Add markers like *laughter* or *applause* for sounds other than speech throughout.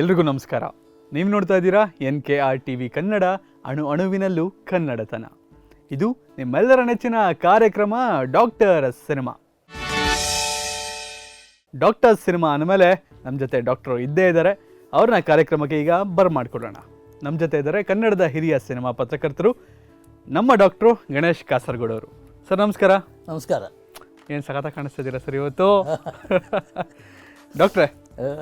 ಎಲ್ರಿಗೂ ನಮಸ್ಕಾರ. ನೀವು ನೋಡ್ತಾ ಇದ್ದೀರಾ N K R T V Kannada ಅಣು ಅಣುವಿನಲ್ಲೂ ಕನ್ನಡತನ. ಇದು ನಿಮ್ಮೆಲ್ಲರ ನೆಚ್ಚಿನ ಕಾರ್ಯಕ್ರಮ ಡಾಕ್ಟರ್ ಸಿನಿಮಾ. ಡಾಕ್ಟರ್ ಸಿನಿಮಾ ಅಂದಮೇಲೆ ನಮ್ಮ ಜೊತೆ ಡಾಕ್ಟರ್ ಇದ್ದೇ ಇದ್ದಾರೆ. ಅವ್ರನ್ನ ಕಾರ್ಯಕ್ರಮಕ್ಕೆ ಈಗ ಬರ್ಮಾಡ್ಕೊಡೋಣ. ನಮ್ಮ ಜೊತೆ ಇದ್ದಾರೆ ಕನ್ನಡದ ಹಿರಿಯ ಸಿನಿಮಾ ಪತ್ರಕರ್ತರು ನಮ್ಮ ಡಾಕ್ಟ್ರು ಗಣೇಶ್ ಕಾಸರಗೋಡವರು. ಸರ್ ನಮಸ್ಕಾರ. ನಮಸ್ಕಾರ. ಏನು ಸಖತ ಕಾಣಿಸ್ತಿದ್ದೀರಾ ಸರ್ ಇವತ್ತು? *laughs* ಡಾಕ್ಟ್ರೆ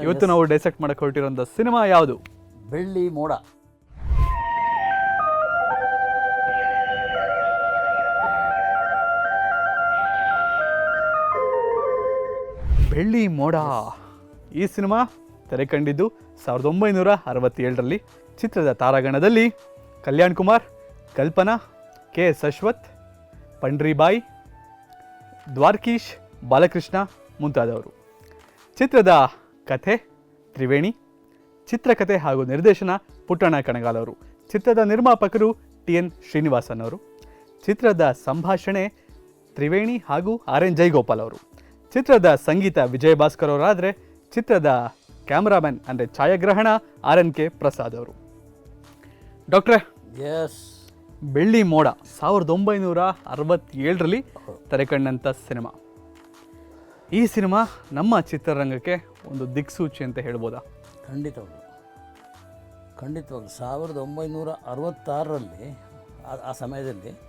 ಇವತ್ತು ನಾವು ಡೈಸೆಕ್ಟ್ ಮಾಡಕ್ಕೆ ಹೊರಟಿರೋಂಥ ಸಿನಿಮಾ ಯಾವುದು? ಬೆಳ್ಳಿ ಮೋಡ. ಬೆಳ್ಳಿ ಮೋಡ. ಈ ಸಿನಿಮಾ ತೆರೆ ಕಂಡಿದ್ದು ಸಾವಿರದ ಒಂಬೈನೂರ ಅರವತ್ತೇಳರಲ್ಲಿ ಚಿತ್ರದ ತಾರಾಗಣದಲ್ಲಿ ಕಲ್ಯಾಣ್ ಕುಮಾರ್ ಕಲ್ಪನಾ ಕೆ ಎಸ್ ಅಶ್ವಥ್ ಪಂಡ್ರಿಬಾಯಿ ದ್ವಾರ್ಕೀಶ್ ಬಾಲಕೃಷ್ಣ ಮುಂತಾದವರು. ಚಿತ್ರದ ಕಥೆ ತ್ರಿವೇಣಿ ಚಿತ್ರಕಥೆ ಹಾಗೂ ನಿರ್ದೇಶನ ಪುಟ್ಟಣ ಕಣಗಾಲ್ ಅವರು ಚಿತ್ರದ ನಿರ್ಮಾಪಕರು ಟಿ ಎನ್ ಶ್ರೀನಿವಾಸನ್ ಅವರು ಚಿತ್ರದ ಸಂಭಾಷಣೆ ತ್ರಿವೇಣಿ ಹಾಗೂ ಆರ್ ಎನ್ ಜೈಗೋಪಾಲ್ ಅವರು. ಚಿತ್ರದ ಸಂಗೀತ ವಿಜಯ ಭಾಸ್ಕರ್ ಅವರಾದರೆ ಚಿತ್ರದ ಕ್ಯಾಮ್ರಾಮನ್ ಅಂದರೆ ಛಾಯಾಗ್ರಹಣ ಆರ್ ಎನ್ ಕೆ. ಪ್ರಸಾದ್ ಅವರು. ಡಾಕ್ಟ್ರೆ ಎಸ್ ಬೆಳ್ಳಿ ಮೋಡ ಸಾವಿರದ ಒಂಬೈನೂರ ಅರವತ್ತೇಳರಲ್ಲಿ ತೆರೆಕಂಡಂಥ ಸಿನಿಮಾ. ಈ ಸಿನಿಮಾ ನಮ್ಮ ಚಿತ್ರರಂಗಕ್ಕೆ ಒಂದು ದಿಕ್ಸೂಚಿ ಅಂತ ಹೇಳ್ಬೋದಾ? ಖಂಡಿತವಾಗ್ಲು. ಖಂಡಿತವಾಗ್ಲು. ಸಾವಿರದ ಒಂಬೈನೂರ ಅರವತ್ತಾರರಲ್ಲಿ ಆ- ಸಮಯದಲ್ಲಿ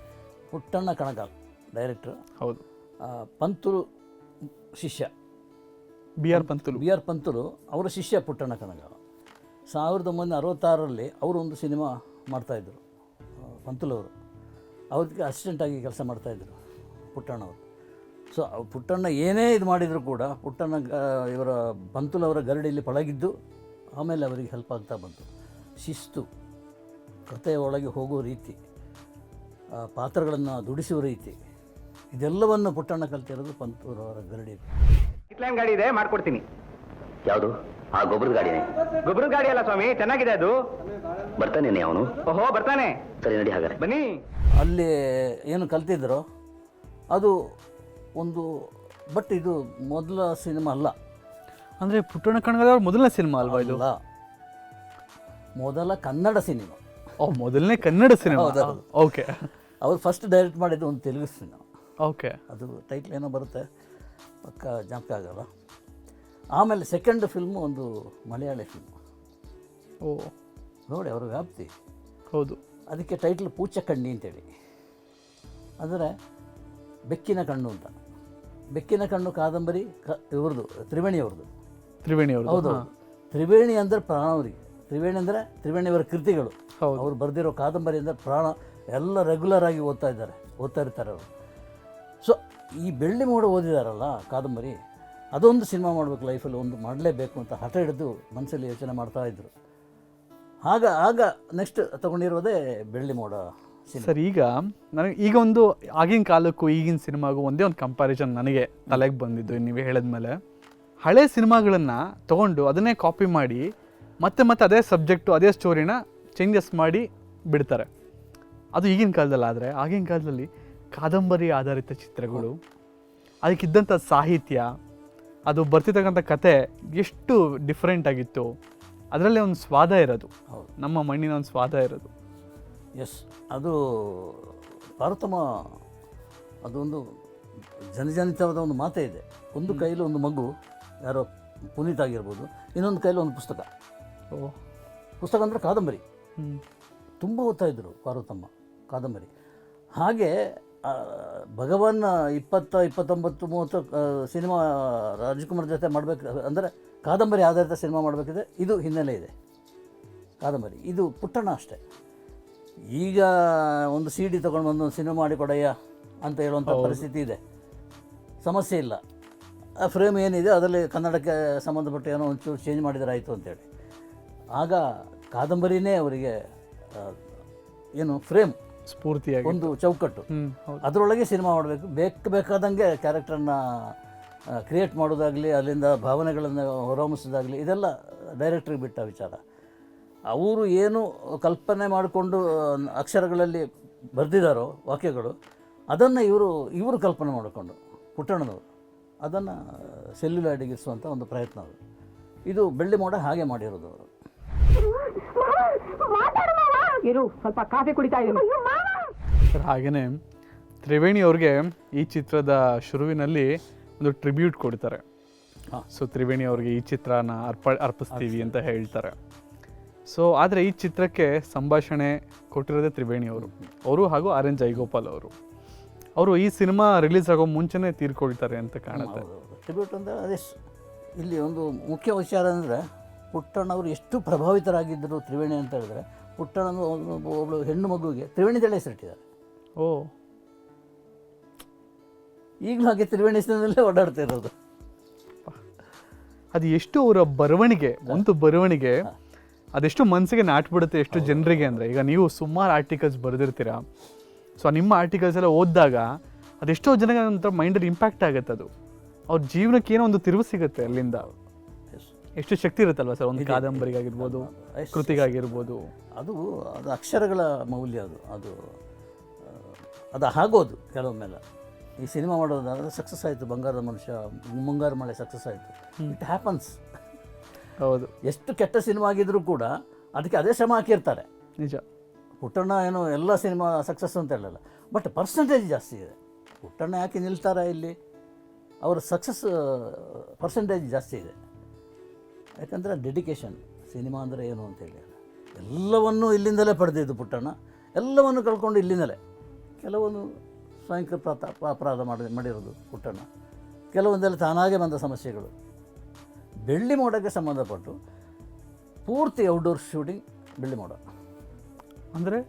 ಪುಟ್ಟಣ್ಣ ಕಣಗಾಲ್ ಡೈರೆಕ್ಟ್ರು ಹೌದು. ಪಂತುರು ಶಿಷ್ಯ. B R Pantulu. B R Pantulu ಅವರ ಶಿಷ್ಯ ಪುಟ್ಟಣ್ಣ ಕಣಗಾಲ್ ಸಾವಿರದ ಒಂಬೈನೂರ ಅರವತ್ತಾರರಲ್ಲಿ ಅವರು ಒಂದು ಸಿನಿಮಾ ಮಾಡ್ತಾಯಿದ್ರು ಪಂತುಲವರು. ಅವ್ರಿಗೆ ಅಸಿಸ್ಟೆಂಟಾಗಿ ಕೆಲಸ ಮಾಡ್ತಾಯಿದ್ರು ಪುಟ್ಟಣ್ಣವರು. ಸೊ ಪುಟ್ಟಣ್ಣ ಏನೇ ಇದು ಮಾಡಿದರೂ ಕೂಡ ಪುಟ್ಟಣ್ಣ ಇವರ ಬಂತುಲವರ ಗರಡಿಯಲ್ಲಿ ಪಳಗಿದ್ದು ಆಮೇಲೆ ಅವರಿಗೆ ಹೆಲ್ಪ್ ಆಗ್ತಾ ಬಂತು. ಶಿಸ್ತು ಕಥೆಯ ಒಳಗೆ ಹೋಗುವ ರೀತಿ ಪಾತ್ರಗಳನ್ನು ದುಡಿಸುವ ರೀತಿ ಇದೆಲ್ಲವನ್ನು ಪುಟ್ಟಣ್ಣ ಕಲ್ತಿರೋದು ಪಂತೂರವರ ಗರಡಿ. ಕಿತ್ಲಾನ್ ಗಾಡಿ ಇದೆ ಮಾಡ್ಕೊಡ್ತೀನಿ. ಯಾವುದು? ಆ ಗೊಬ್ಬರದ ಗಾಡಿನೇ? ಗೊಬ್ಬರದ ಗಾಡಿ ಅಲ್ಲ ಸ್ವಾಮಿ ಚೆನ್ನಾಗಿದೆ ಅದು. ಬರ್ತಾನೆ ಅವನು? ಓಹೋ ಬರ್ತಾನೆ. ಸರಿ ನಡಿ ಹಾಗಾದ್ರೆ. ಬನ್ನಿ. ಅಲ್ಲಿ ಏನು ಕಲ್ತಿದ್ರು ಅದು ಒಂದು ಬಟ್ ಇದು ಮೊದಲ ಸಿನಿಮಾ ಅಲ್ಲ. ಅಂದರೆ ಪುಟ್ಟಣ ಕಣಗದವ್ರ ಮೊದಲನೇ ಸಿನಿಮಾ ಅಲ್ವಾ ಇದು? ಅಲ್ಲ. ಮೊದಲ ಕನ್ನಡ ಸಿನಿಮಾ. ಓ ಮೊದಲನೇ ಕನ್ನಡ ಸಿನಿಮಾ? ಹೌದೌದು. ಓಕೆ. ಅವ್ರು ಫಸ್ಟ್ ಡೈರೆಕ್ಟ್ ಮಾಡಿದ್ದು ಒಂದು ತೆಲುಗು ಸಿನಿಮಾ. ಓಕೆ. ಅದು ಟೈಟ್ಲ್ ಏನೋ ಬರುತ್ತೆ ಪಕ್ಕ ಜ್ಞಾಪಕ ಆಗಲ್ಲ. ಆಮೇಲೆ ಸೆಕೆಂಡ್ ಫಿಲ್ಮು ಒಂದು ಮಲಯಾಳಿ ಫಿಲ್ಮ್ ಓ. ನೋಡಿ ಅವರ ವ್ಯಾಪ್ತಿ. ಹೌದು. ಅದಕ್ಕೆ ಟೈಟ್ಲ್ ಪೂಚ ಕಣ್ಣಿ ಅಂತೇಳಿ. ಅಂದರೆ ಬೆಕ್ಕಿನ ಕಣ್ಣು ಅಂತ. ಬೆಕ್ಕಿನ ಕಣ್ಣು ಕಾದಂಬರಿ ಕ ಇವ್ರದ್ದು ತ್ರಿವೇಣಿಯವ್ರದ್ದು ತ್ರಿವೇಣಿ ಅವರು ಹೌದು ತ್ರಿವೇಣಿ ಅಂದರೆ ಪ್ರಾಣ ಅವರಿಗೆ. ತ್ರಿವೇಣಿ ಅಂದರೆ ತ್ರಿವೇಣಿಯವರ ಕೃತಿಗಳು. ಹೌದು. ಅವ್ರು ಬರೆದಿರೋ ಕಾದಂಬರಿ ಅಂದರೆ ಪ್ರಾಣ. ಎಲ್ಲ ರೆಗ್ಯುಲರ್ ಆಗಿ ಓದ್ತಾ ಇದ್ದಾರೆ ಓದ್ತಾ ಇರ್ತಾರೆ ಅವರು. ಸೊ ಈ ಬೆಳ್ಳಿ ಮೋಡ ಓದಿದಾರಲ್ಲ ಕಾದಂಬರಿ ಅದೊಂದು ಸಿನಿಮಾ ಮಾಡಬೇಕು ಲೈಫಲ್ಲಿ ಒಂದು ಮಾಡಲೇಬೇಕು ಅಂತ ಹಠ ಹಿಡಿದು ಮನಸ್ಸಲ್ಲಿ ಯೋಚನೆ ಮಾಡ್ತಾ ಇದ್ರು. ಆಗ ಆಗ ನೆಕ್ಸ್ಟ್ ತಗೊಂಡಿರೋದೇ ಬೆಳ್ಳಿ ಮೋಡ. ಸರ್ ಈಗ ನನಗೆ ಈಗ ಒಂದು ಆಗಿನ ಕಾಲಕ್ಕೂ ಈಗಿನ ಸಿನಿಮಾಗೂ ಒಂದೇ ಒಂದು ಕಂಪ್ಯಾರಿಸನ್ ನನಗೆ ತಲೆಗೆ ಬಂದಿದ್ದು ನೀವು ಹೇಳಿದ್ಮೇಲೆ. ಹಳೆ ಸಿನಿಮಾಗಳನ್ನು ತಗೊಂಡು ಅದನ್ನೇ ಕಾಪಿ ಮಾಡಿ ಮತ್ತೆ ಮತ್ತೆ ಅದೇ ಸಬ್ಜೆಕ್ಟು ಅದೇ ಸ್ಟೋರಿನ ಚೇಂಜಸ್ ಮಾಡಿ ಬಿಡ್ತಾರೆ. ಅದು ಈಗಿನ ಕಾಲದಲ್ಲಿ ಆದರೆ ಆಗಿನ ಕಾಲದಲ್ಲಿ ಕಾದಂಬರಿ ಆಧಾರಿತ ಚಿತ್ರಗಳು ಅದಕ್ಕಿದ್ದಂಥ ಸಾಹಿತ್ಯ ಅದು ಬರ್ತಿರ್ತಕ್ಕಂಥ ಕತೆ ಎಷ್ಟು ಡಿಫ್ರೆಂಟ್ ಆಗಿತ್ತು ಅದರಲ್ಲೇ ಒಂದು ಸ್ವಾದ ಇರೋದು. ನಮ್ಮ ಮಣ್ಣಿನ ಒಂದು ಸ್ವಾದ ಇರೋದು. ಎಸ್ ಅದು ಪಾರ್ವತಮ್ಮ ಅದೊಂದು ಜನಜನಿತವಾದ ಒಂದು ಮಾತೇ ಇದೆ. ಒಂದು ಕೈಲಿ ಒಂದು ಮಗು ಯಾರೋ ಪುನೀತ್ ಆಗಿರ್ಬೋದು ಇನ್ನೊಂದು ಕೈಲಿ ಒಂದು ಪುಸ್ತಕ. ಓ. ಪುಸ್ತಕ ಅಂದರೆ ಕಾದಂಬರಿ. ತುಂಬ ಓದ್ತಾ ಇದ್ದರು ಪಾರ್ವತಮ್ಮ ಕಾದಂಬರಿ. ಹಾಗೆ ಭಗವಾನ್ ಇಪ್ಪತ್ತ ಇಪ್ಪತ್ತೊಂಬತ್ತು ಮೂವತ್ತು ಸಿನಿಮಾ ರಾಜ್ಕುಮಾರ್ ಜೊತೆ ಮಾಡಬೇಕು ಅಂದರೆ ಕಾದಂಬರಿ ಆಧಾರಿತ ಸಿನಿಮಾ ಮಾಡಬೇಕಿದೆ ಇದು ಹಿನ್ನೆಲೆ ಇದೆ. ಕಾದಂಬರಿ. ಇದು ಪುಟ್ಟಣ ಅಷ್ಟೇ. ಈಗ ಒಂದು ಸಿ ಡಿ ತೊಗೊಂಡು ಬಂದು ಸಿನಿಮಾ ಮಾಡಿ ಕೊಡಯ್ಯ ಅಂತ ಹೇಳುವಂಥ ಪರಿಸ್ಥಿತಿ ಇದೆ. ಸಮಸ್ಯೆ ಇಲ್ಲ. ಆ ಫ್ರೇಮ್ ಏನಿದೆ ಅದರಲ್ಲಿ ಕನ್ನಡಕ್ಕೆ ಸಂಬಂಧಪಟ್ಟ ಏನೋ ಒಂಚೂರು ಚೇಂಜ್ ಮಾಡಿದರೆ ಆಯಿತು ಅಂತೇಳಿ. ಆಗ ಕಾದಂಬರಿನೇ ಅವರಿಗೆ ಏನು ಫ್ರೇಮ್ ಸ್ಫೂರ್ತಿಯಾಗಿ. ಒಂದು ಚೌಕಟ್ಟು. ಅದರೊಳಗೆ ಸಿನಿಮಾ ಮಾಡಬೇಕು. ಬೇಕು ಬೇಕಾದಂಗೆ ಕ್ಯಾರೆಕ್ಟರ್ನ ಕ್ರಿಯೇಟ್ ಮಾಡೋದಾಗಲಿ ಅಲ್ಲಿಂದ ಭಾವನೆಗಳನ್ನು ಹೊರಹೊಮ್ಮಿಸೋದಾಗಲಿ ಇದೆಲ್ಲ ಡೈರೆಕ್ಟ್ರಿಗೆ ಬಿಟ್ಟ ವಿಚಾರ. ಅವರು ಏನು ಕಲ್ಪನೆ ಮಾಡಿಕೊಂಡು ಅಕ್ಷರಗಳಲ್ಲಿ ಬರೆದಿದ್ದಾರೋ ವಾಕ್ಯಗಳು ಅದನ್ನು ಇವರು ಇವರು ಕಲ್ಪನೆ ಮಾಡಿಕೊಂಡು ಪುಟ್ಟಣ್ಣನವರು ಅದನ್ನು ಸೆಲ್ಯುಲಾಯ್ಡಿಗಿಸುವಂಥ ಒಂದು ಪ್ರಯತ್ನ ಅದು. ಇದು ಬೆಳ್ಳಿ ಮೋಡ ಹಾಗೆ ಮಾಡಿರೋದು ಅವರು. ಇರು ಸ್ವಲ್ಪ ಕಾಫಿ ಕುಡಿತಾ ಇದ್ದೀನಿ ಸರ್ ಹಾಗೆಯೇ ತ್ರಿವೇಣಿ ಅವ್ರಿಗೆ ಈ ಚಿತ್ರದ ಶುರುವಿನಲ್ಲಿ ಒಂದು ಟ್ರಿಬ್ಯೂಟ್ ಕೊಡ್ತಾರೆ. ಹಾಂ. ಸೊ ತ್ರಿವೇಣಿ ಅವ್ರಿಗೆ ಈ ಚಿತ್ರನ ಅರ್ಪ ಅರ್ಪಿಸ್ತೀವಿ ಅಂತ ಹೇಳ್ತಾರೆ. ಸೊ ಆದರೆ ಈ ಚಿತ್ರಕ್ಕೆ ಸಂಭಾಷಣೆ ಕೊಟ್ಟಿರೋದೇ ತ್ರಿವೇಣಿ ಅವರು. ಅವರು ಹಾಗೂ ಆರ್ ಎನ್ ಜೈಗೋಪಾಲ್ ಅವರು. ಅವರು ಈ ಸಿನಿಮಾ ರಿಲೀಸ್ ಆಗೋ ಮುಂಚೆನೇ ತೀರ್ಕೊಳ್ತಾರೆ ಅಂತ ಕಾಣುತ್ತೆ. ಟ್ರಿಬ್ಯೂಟ್ ಅಂದರೆ ಅದೇ ಇಲ್ಲಿ ಒಂದು ಮುಖ್ಯ ವಿಚಾರ ಅಂದರೆ ಪುಟ್ಟಣ್ಣವರು ಎಷ್ಟು ಪ್ರಭಾವಿತರಾಗಿದ್ದರು ತ್ರಿವೇಣಿ ಅಂತ ಹೇಳಿದ್ರೆ ಪುಟ್ಟಣ್ಣ ಒಬ್ಬಳು ಹೆಣ್ಣು ಮಗುವಿಗೆ ತ್ರಿವೇಣಿ ತಲೆ ಹೆಸರಿಟ್ಟಿದ್ದಾರೆ. ಓ. ಈಗಲೂ ಹಾಗೆ ತ್ರಿವೇಣಿ ಹೆಸರಿನಲ್ಲೇ ಓಡಾಡ್ತಾ ಇರೋದು. ಅದು ಎಷ್ಟು ಅವರ ಬರವಣಿಗೆ ಒಂದು ಬರವಣಿಗೆ ಅದೆಷ್ಟು ಮನಸ್ಸಿಗೆ ನಾಟ್ಬಿಡುತ್ತೆ ಎಷ್ಟು ಜನರಿಗೆ ಅಂದರೆ. ಈಗ ನೀವು ಸುಮಾರು ಆರ್ಟಿಕಲ್ಸ್ ಬರೆದಿರ್ತೀರ. ಸೊ ನಿಮ್ಮ ಆರ್ಟಿಕಲ್ಸ್ ಎಲ್ಲ ಓದಿದಾಗ ಅದೆಷ್ಟೋ ಜನಕ್ಕೆ ಒಂಥರ ಮೈಂಡಲ್ಲಿ ಇಂಪ್ಯಾಕ್ಟ್ ಆಗುತ್ತೆ ಅದು. ಅವ್ರ ಜೀವನಕ್ಕೆ ಏನೋ ಒಂದು ತಿರುವು ಸಿಗುತ್ತೆ ಅಲ್ಲಿಂದ. ಎಷ್ಟು ಶಕ್ತಿ ಇರುತ್ತಲ್ವ ಸರ್? ಒಂದು ಕಾದಂಬರಿಗಾಗಿರ್ಬೋದು ಕೃತಿಗಾಗಿರ್ಬೋದು. ಅದು ಅದು ಅಕ್ಷರಗಳ ಮೌಲ್ಯ ಅದು. ಅದು ಅದು ಆಗೋದು ಕೆಲವೊಮ್ಮೆಲ್ಲ. ಈ ಸಿನಿಮಾ ಮಾಡೋದಾದ್ರೆ ಸಕ್ಸಸ್ ಆಯಿತು. ಬಂಗಾರದ ಮನುಷ್ಯ ಮುಂಗಾರು ಮಳೆ ಸಕ್ಸಸ್ ಆಯಿತು. ಇಟ್ ಹ್ಯಾಪನ್ಸ್ ಹೌದು. ಎಷ್ಟು ಕೆಟ್ಟ ಸಿನಿಮಾ ಆಗಿದ್ರೂ ಕೂಡ ಅದಕ್ಕೆ ಅದೇ ಶ್ರಮ ಹಾಕಿರ್ತಾರೆ. ನಿಜ. ಪುಟ್ಟಣ್ಣ ಏನು ಎಲ್ಲ ಸಿನಿಮಾ ಸಕ್ಸಸ್ ಅಂತ ಹೇಳಲ್ಲ. ಬಟ್ ಪರ್ಸೆಂಟೇಜ್ ಜಾಸ್ತಿ ಇದೆ. ಪುಟ್ಟಣ್ಣ ಯಾಕೆ ನಿಲ್ತಾರೆ ಇಲ್ಲಿ? ಅವರ ಸಕ್ಸಸ್ ಪರ್ಸೆಂಟೇಜ್ ಜಾಸ್ತಿ ಇದೆ. ಯಾಕಂದರೆ ಡೆಡಿಕೇಶನ್ ಸಿನಿಮಾ ಅಂದರೆ ಏನು ಅಂತೇಳಿ ಎಲ್ಲವನ್ನೂ ಇಲ್ಲಿಂದಲೇ ಪಡೆದಿದ್ದು ಪುಟ್ಟಣ್ಣ. ಎಲ್ಲವನ್ನು ಕಳ್ಕೊಂಡು ಇಲ್ಲಿಂದಲೇ. ಕೆಲವೊಂದು ಸ್ವಯಂಕೃತ ಅಪರಾಧ ಮಾಡಿ ಮಾಡಿರೋದು ಪುಟ್ಟಣ್ಣ. ಕೆಲವೊಂದೆಲ್ಲ ತಾನಾಗೆ ಬಂದ ಸಮಸ್ಯೆಗಳು. ಬೆಳ್ಳಿ ಮೋಡಕ್ಕೆ ಸಂಬಂಧಪಟ್ಟು ಪೂರ್ತಿ ಔಟ್ಡೋರ್ ಶೂಟಿಂಗ್ ಬೆಳ್ಳಿ ಮೋಡ. ಅಂದರೆ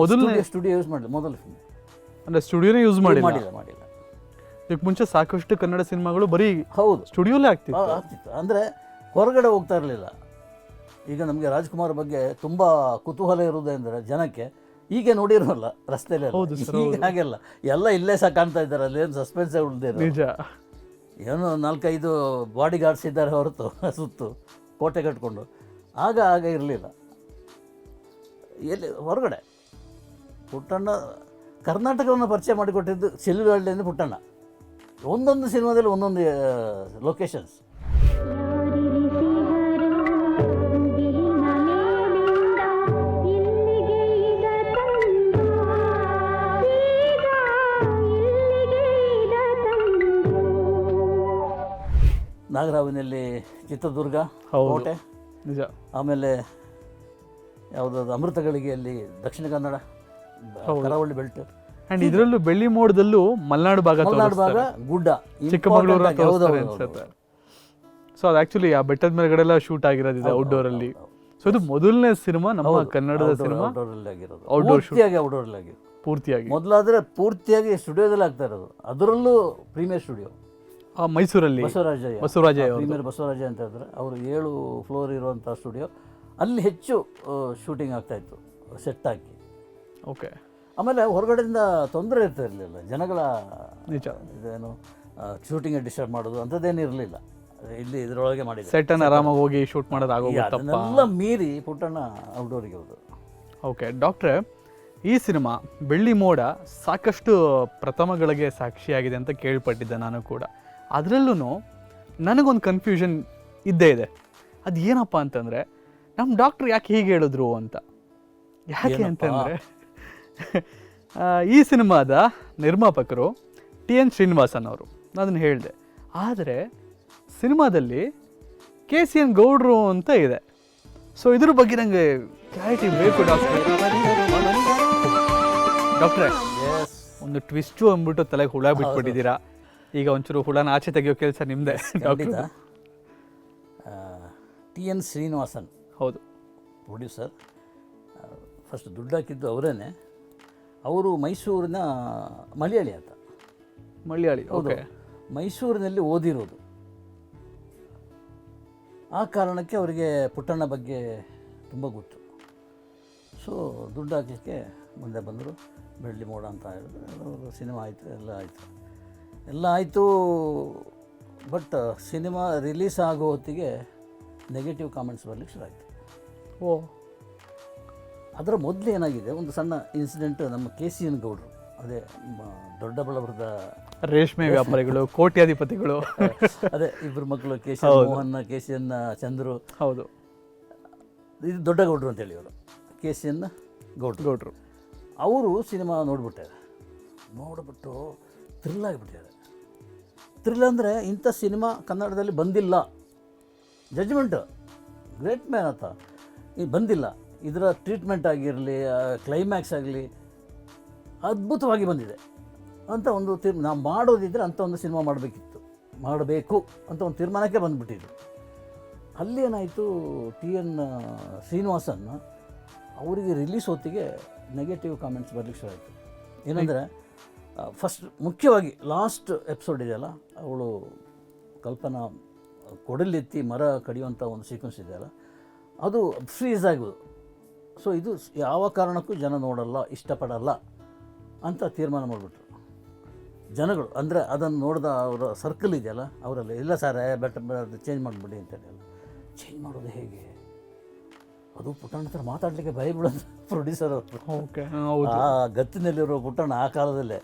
ಮೊದಲನೇ ಸ್ಟುಡಿಯೋ ಯೂಸ್ ಮಾಡಿದೆ ಮೊದಲು ಫಿಲ್ಮ್ ಅಂದರೆ ಸ್ಟುಡಿಯೋನೇ ಯೂಸ್ ಮಾಡಿ ಮಾಡಿಲ್ಲ. ಮಾಡಿಲ್ಲ ಇದಕ್ಕೆ ಮುಂಚೆ ಸಾಕಷ್ಟು ಕನ್ನಡ ಸಿನಿಮಾಗಳು ಬರೀ ಹೌದು. ಸ್ಟುಡಿಯೋಲೇ ಆಗ್ತಿತ್ತು. ಆಗ್ತಿತ್ತು. ಅಂದರೆ ಹೊರಗಡೆ ಹೋಗ್ತಾ ಇರಲಿಲ್ಲ. ಈಗ ನಮಗೆ ರಾಜ್ಕುಮಾರ್ ಬಗ್ಗೆ ತುಂಬ ಕುತೂಹಲ ಇರುವುದೆಂದರೆ ಜನಕ್ಕೆ ಹೀಗೆ ನೋಡಿರೋಲ್ಲ ರಸ್ತೆಯಲ್ಲಿ ಹೌದು ಹಾಗೆಲ್ಲ. ಎಲ್ಲ ಇಲ್ಲೇ ಸಹ ಕಾಣ್ತಾ ಇದ್ದಾರೆ ಅಲ್ಲೇನು ಸಸ್ಪೆನ್ಸೇ ಉಳಿದಿರೋ ನಿಜ. ಏನೋ ನಾಲ್ಕೈದು ಬಾಡಿ ಗಾರ್ಡ್ಸ್ ಇದ್ದಾರೆ ಹೊರತು, ಸುತ್ತು, ಕೋಟೆ ಕಟ್ಕೊಂಡು. ಆಗ ಆಗ ಇರಲಿಲ್ಲ. ಎಲ್ಲಿ, ಹೊರಗಡೆ. ಪುಟ್ಟಣ್ಣ ಕರ್ನಾಟಕವನ್ನು ಪರಿಚಯ ಮಾಡಿಕೊಟ್ಟಿದ್ದು ಸಿಲ್ವಳ್ಳಿಯಿಂದ ಪುಟ್ಟಣ್ಣ. ಒಂದೊಂದು ಸಿನಿಮಾದಲ್ಲಿ ಒಂದೊಂದು ಲೊಕೇಶನ್ಸ್ ನಾಗರಾವಿನಲ್ಲಿ ಚಿತ್ರದುರ್ಗ. ಕೋಟೆ ನಿಜ. ಆಮೇಲೆ ಯಾವುದಾದ್ರು ಅಮೃತಗಳಿಗೆಯಲ್ಲಿ ದಕ್ಷಿಣ ಕನ್ನಡ ಕರಾವಳಿ ಬೆಲ್ಟ್. ಅಂಡ್ ಇದರಲ್ಲೂ ಬೆಳ್ಳಿ ಮೋಡದಲ್ಲೂ ಮಲೆನಾಡು ಭಾಗ ಮಲೆನಾಡು ಭಾಗ ಗುಡ್ಡ ಚಿಕ್ಕಮಗಳೂರು. ಸೊ ಅದು ಆಕ್ಚುಲಿ ಆ ಬೆಟ್ಟದ ಮೇಲ್ಗಡೆಲ್ಲ ಶೂಟ್ ಆಗಿರೋದಿದೆ ಔಟ್ಡೋರ್ ಅಲ್ಲಿ ಸೊ ಇದು ಮೊದಲನೇ ಸಿನಿಮಾ ನಮ್ಮ ಕನ್ನಡದ ಸಿನಿಮಾ? ಔಟ್ಡೋರ್. ಪೂರ್ತಿಯಾಗಿ ಔಟ್ಡೋರ್ ಅಲ್ಲಿ ಆಗಿರೋದು. ಪೂರ್ತಿಯಾಗಿ. ಮೊದಲಾದ್ರೆ ಪೂರ್ತಿಯಾಗಿ ಸ್ಟುಡಿಯೋದಲ್ಲಿ ಆಗ್ತಾ ಇರೋದು. ಅದರಲ್ಲೂ ಪ್ರೀಮಿಯರ್ ಸ್ಟುಡಿಯೋ ಮೈಸೂರಲ್ಲಿ ಬಸವರಾಜ. ಪ್ರೀಮಿಯರ್ ಬಸವರಾಜ ಅಂತ ಹೇಳಿದ್ರೆ ಅವರು ಏಳು ಫ್ಲೋರ್ ಇರುವಂಥ ಸ್ಟುಡಿಯೋ. ಅಲ್ಲಿ ಹೆಚ್ಚು ಶೂಟಿಂಗ್ ಆಗ್ತಾ ಇತ್ತು ಸೆಟ್ ಹಾಕಿ ಓಕೆ. ಆಮೇಲೆ ಹೊರಗಡೆಯಿಂದ ತೊಂದರೆ ಇರ್ತಾ ಇರಲಿಲ್ಲ ಜನಗಳ ನಿಜ. ಇದೇನು ಶೂಟಿಂಗ್ ಡಿಸ್ಟರ್ಬ್ ಮಾಡೋದು ಅಂಥದ್ದೇನು ಇರಲಿಲ್ಲ. ಇಲ್ಲಿ ಇದರೊಳಗೆ ಮಾಡಿ ಸೆಟ್ ಅನ್ನು ಆರಾಮಾಗಿ ಹೋಗಿ ಶೂಟ್ ಮಾಡೋದು ಈ ಆಗೋಗುತ್ತಪ್ಪ ಅದನ್ನೆಲ್ಲ ಮೀರಿ ಪುಟ್ಟಣ್ಣ ಔಟ್ಡೋರಿಗೆ ಹೋದರು. ಓಕೆ ಡಾಕ್ಟ್ರೆ ಈ ಸಿನಿಮಾ ಬೆಳ್ಳಿ ಮೋಡ ಸಾಕಷ್ಟು ಪ್ರಥಮಗಳಿಗೆ ಸಾಕ್ಷಿಯಾಗಿದೆ ಅಂತ ಕೇಳ್ಪಟ್ಟಿದ್ದೆ ನಾನು ಕೂಡ. ಅದರಲ್ಲೂ ನನಗೊಂದು ಕನ್ಫ್ಯೂಷನ್ ಇದ್ದೇ ಇದೆ. ಅದು ಏನಪ್ಪ ಅಂತಂದರೆ ನಮ್ಮ ಡಾಕ್ಟ್ರ್ ಯಾಕೆ ಹೀಗೆ ಹೇಳಿದ್ರು ಅಂತ. ಯಾಕೆ ಅಂತಂದರೆ ಈ ಸಿನಿಮಾದ ನಿರ್ಮಾಪಕರು ಟಿ ಎನ್ ಶ್ರೀನಿವಾಸನ್ ಅವರು ನಾನು ಅದನ್ನು ಹೇಳಿದೆ. ಆದರೆ ಸಿನಿಮಾದಲ್ಲಿ ಕೆ ಸಿ ಎನ್ ಗೌಡ್ರು ಅಂತ ಇದೆ. ಸೊ ಇದ್ರ ಬಗ್ಗೆ ನನಗೆ ಕ್ಲಾರಿಟಿ ಬೇಕು ಡಾಕ್ಟ್ರೆ ಡಾಕ್ಟ್ರೇ ಒಂದು ಟ್ವಿಸ್ಟು ಅಂದ್ಬಿಟ್ಟು ತಲೆಗೆ ಹುಳ ಬಿಟ್ಬಿಟ್ಟಿದ್ದೀರಾ? ಈಗ ಒಂಚೂರು ಹುಳನ ಆಚೆ ತೆಗೆಯೋ ಕೆಲಸ ನಿಮ್ಮದೇ ಖಂಡಿತ. T N Srinivasan. ಹೌದು. ಪ್ರೊಡ್ಯೂಸರ್. ಫಸ್ಟ್ ದುಡ್ಡು ಹಾಕಿದ್ದು ಅವರೇನೆ. ಅವರು ಮೈಸೂರಿನ ಮಲಯಾಳಿ ಅಂತ. ಮಲಯಾಳಿ ಹೌದು. ಮೈಸೂರಿನಲ್ಲಿ ಓದಿರೋದು. ಆ ಕಾರಣಕ್ಕೆ ಅವರಿಗೆ ಪುಟ್ಟಣ್ಣ ಬಗ್ಗೆ ತುಂಬ ಗೊತ್ತು. ಸೊ ದುಡ್ಡು ಹಾಕಲಿಕ್ಕೆ ಮುಂದೆ ಬಂದರು ಬೆಳ್ಳಿ ಮೋಡ ಅಂತ ಹೇಳಿದ್ರು ಅವರು ಸಿನಿಮಾ ಆಯಿತು ಎಲ್ಲ ಆಯಿತು. ಎಲ್ಲ ಆಯಿತು. ಬಟ್ ಸಿನಿಮಾ ರಿಲೀಸ್ ಆಗೋ ಹೊತ್ತಿಗೆ ನೆಗೆಟಿವ್ ಕಾಮೆಂಟ್ಸ್ ಬರಲಿಕ್ಕೆ ಶುರು ಆಯಿತು. ಓ. ಅದರ ಮೊದಲು ಏನಾಗಿದೆ? ಒಂದು ಸಣ್ಣ ಇನ್ಸಿಡೆಂಟ್ ನಮ್ಮ ಕೆ ಸಿ ಎನ್ ಗೌಡರು ಅದೇ ದೊಡ್ಡಬಳ್ಳಾಪುರದ ರೇಷ್ಮೆ ವ್ಯಾಪಾರಿಗಳು ಕೋಟ್ಯಾಧಿಪತಿಗಳು. *laughs* ಅದೇ ಇಬ್ಬರು ಮಕ್ಕಳು K C Mohan K C N Chandru. ಹೌದು. ಇದು ದೊಡ್ಡ ಗೌಡ್ರು ಅಂತೇಳಿ ಇವರು. ಕೆ ಸಿ ಎನ್ ಗೌಡ್ರು. ಗೌಡ್ರು. ಅವರು ಸಿನಿಮಾ ನೋಡ್ಬಿಟ್ಟಾರೆ. ನೋಡ್ಬಿಟ್ಟು ಥ್ರಿಲ್ ಆಗಿಬಿಟ್ಟಿದ್ದಾರೆ ಥ್ರಿಲ್ ಅಂದರೆ ಇಂಥ ಸಿನಿಮಾ ಕನ್ನಡದಲ್ಲಿ ಬಂದಿಲ್ಲ. ಜಡ್ಜ್ಮೆಂಟು ಗ್ರೇಟ್ ಮ್ಯಾನ್ ಆತ ಇದು ಬಂದಿಲ್ಲ. ಇದರ ಟ್ರೀಟ್ಮೆಂಟ್ ಆಗಿರಲಿ ಕ್ಲೈಮ್ಯಾಕ್ಸ್ ಆಗಲಿ, ಅದ್ಭುತವಾಗಿ ಬಂದಿದೆ. ಅಂತ ಒಂದು ತೀರ್, ನಾವು ಮಾಡೋದಿದ್ದರೆ ಅಂಥ ಒಂದು ಸಿನಿಮಾ ಮಾಡಬೇಕಿತ್ತು. ಮಾಡಬೇಕು ಅಂತ ಒಂದು ತೀರ್ಮಾನಕ್ಕೆ ಬಂದುಬಿಟ್ಟಿದ್ರು ಅಲ್ಲಿ ಏನಾಯಿತು, ಟಿ ಎನ್ ಶ್ರೀನಿವಾಸನ್ ಅವರಿಗೆ ರಿಲೀಸ್ ಹೊತ್ತಿಗೆ ನೆಗೆಟಿವ್ ಕಾಮೆಂಟ್ಸ್ ಬರಲಿಕ್ಕೆ ಶುರು ಆಯಿತು. ಏನಂದರೆ ಫಸ್ಟ್ ಮುಖ್ಯವಾಗಿ ಲಾಸ್ಟ್ ಎಪಿಸೋಡ್ ಇದೆಯಲ್ಲ ಅವಳು ಕಲ್ಪನಾ ಕೊಡಲೆತ್ತಿ ಮರ ಕಡಿಯುವಂಥ ಒಂದು ಸೀಕ್ವೆನ್ಸ್ ಇದೆಯಲ್ಲ ಅದು ಫ್ರೀಸ್ ಆಗೋದು. ಸೊ ಇದು ಯಾವ ಕಾರಣಕ್ಕೂ ಜನ ನೋಡಲ್ಲ ಇಷ್ಟಪಡಲ್ಲ ಅಂತ ತೀರ್ಮಾನ ಮಾಡಿಬಿಟ್ರು. ಜನಗಳು ಅಂದರೆ ಅದನ್ನು ನೋಡಿದ ಅವರ ಸರ್ಕಲ್ ಇದೆಯಲ್ಲ ಅವರೆಲ್ಲ ಇಲ್ಲ ಸರ್ ಬೆಟರ್ ಚೇಂಜ್ ಮಾಡಿಬಿಡಿ ಅಂತೇಳಿ ಚೇಂಜ್ ಮಾಡೋದು ಹೇಗೆ? ಅದು ಪುಟ್ಟಣ್ಣ ಹತ್ರ ಮಾತಾಡಲಿಕ್ಕೆ ಭಯ ಬಿಡೋದು ಪ್ರೊಡ್ಯೂಸರ್ ಅವರು. ಆ ಗತ್ತಿನಲ್ಲಿರೋ ಪುಟ್ಟಣ್ಣ ಆ ಕಾಲದಲ್ಲೇ.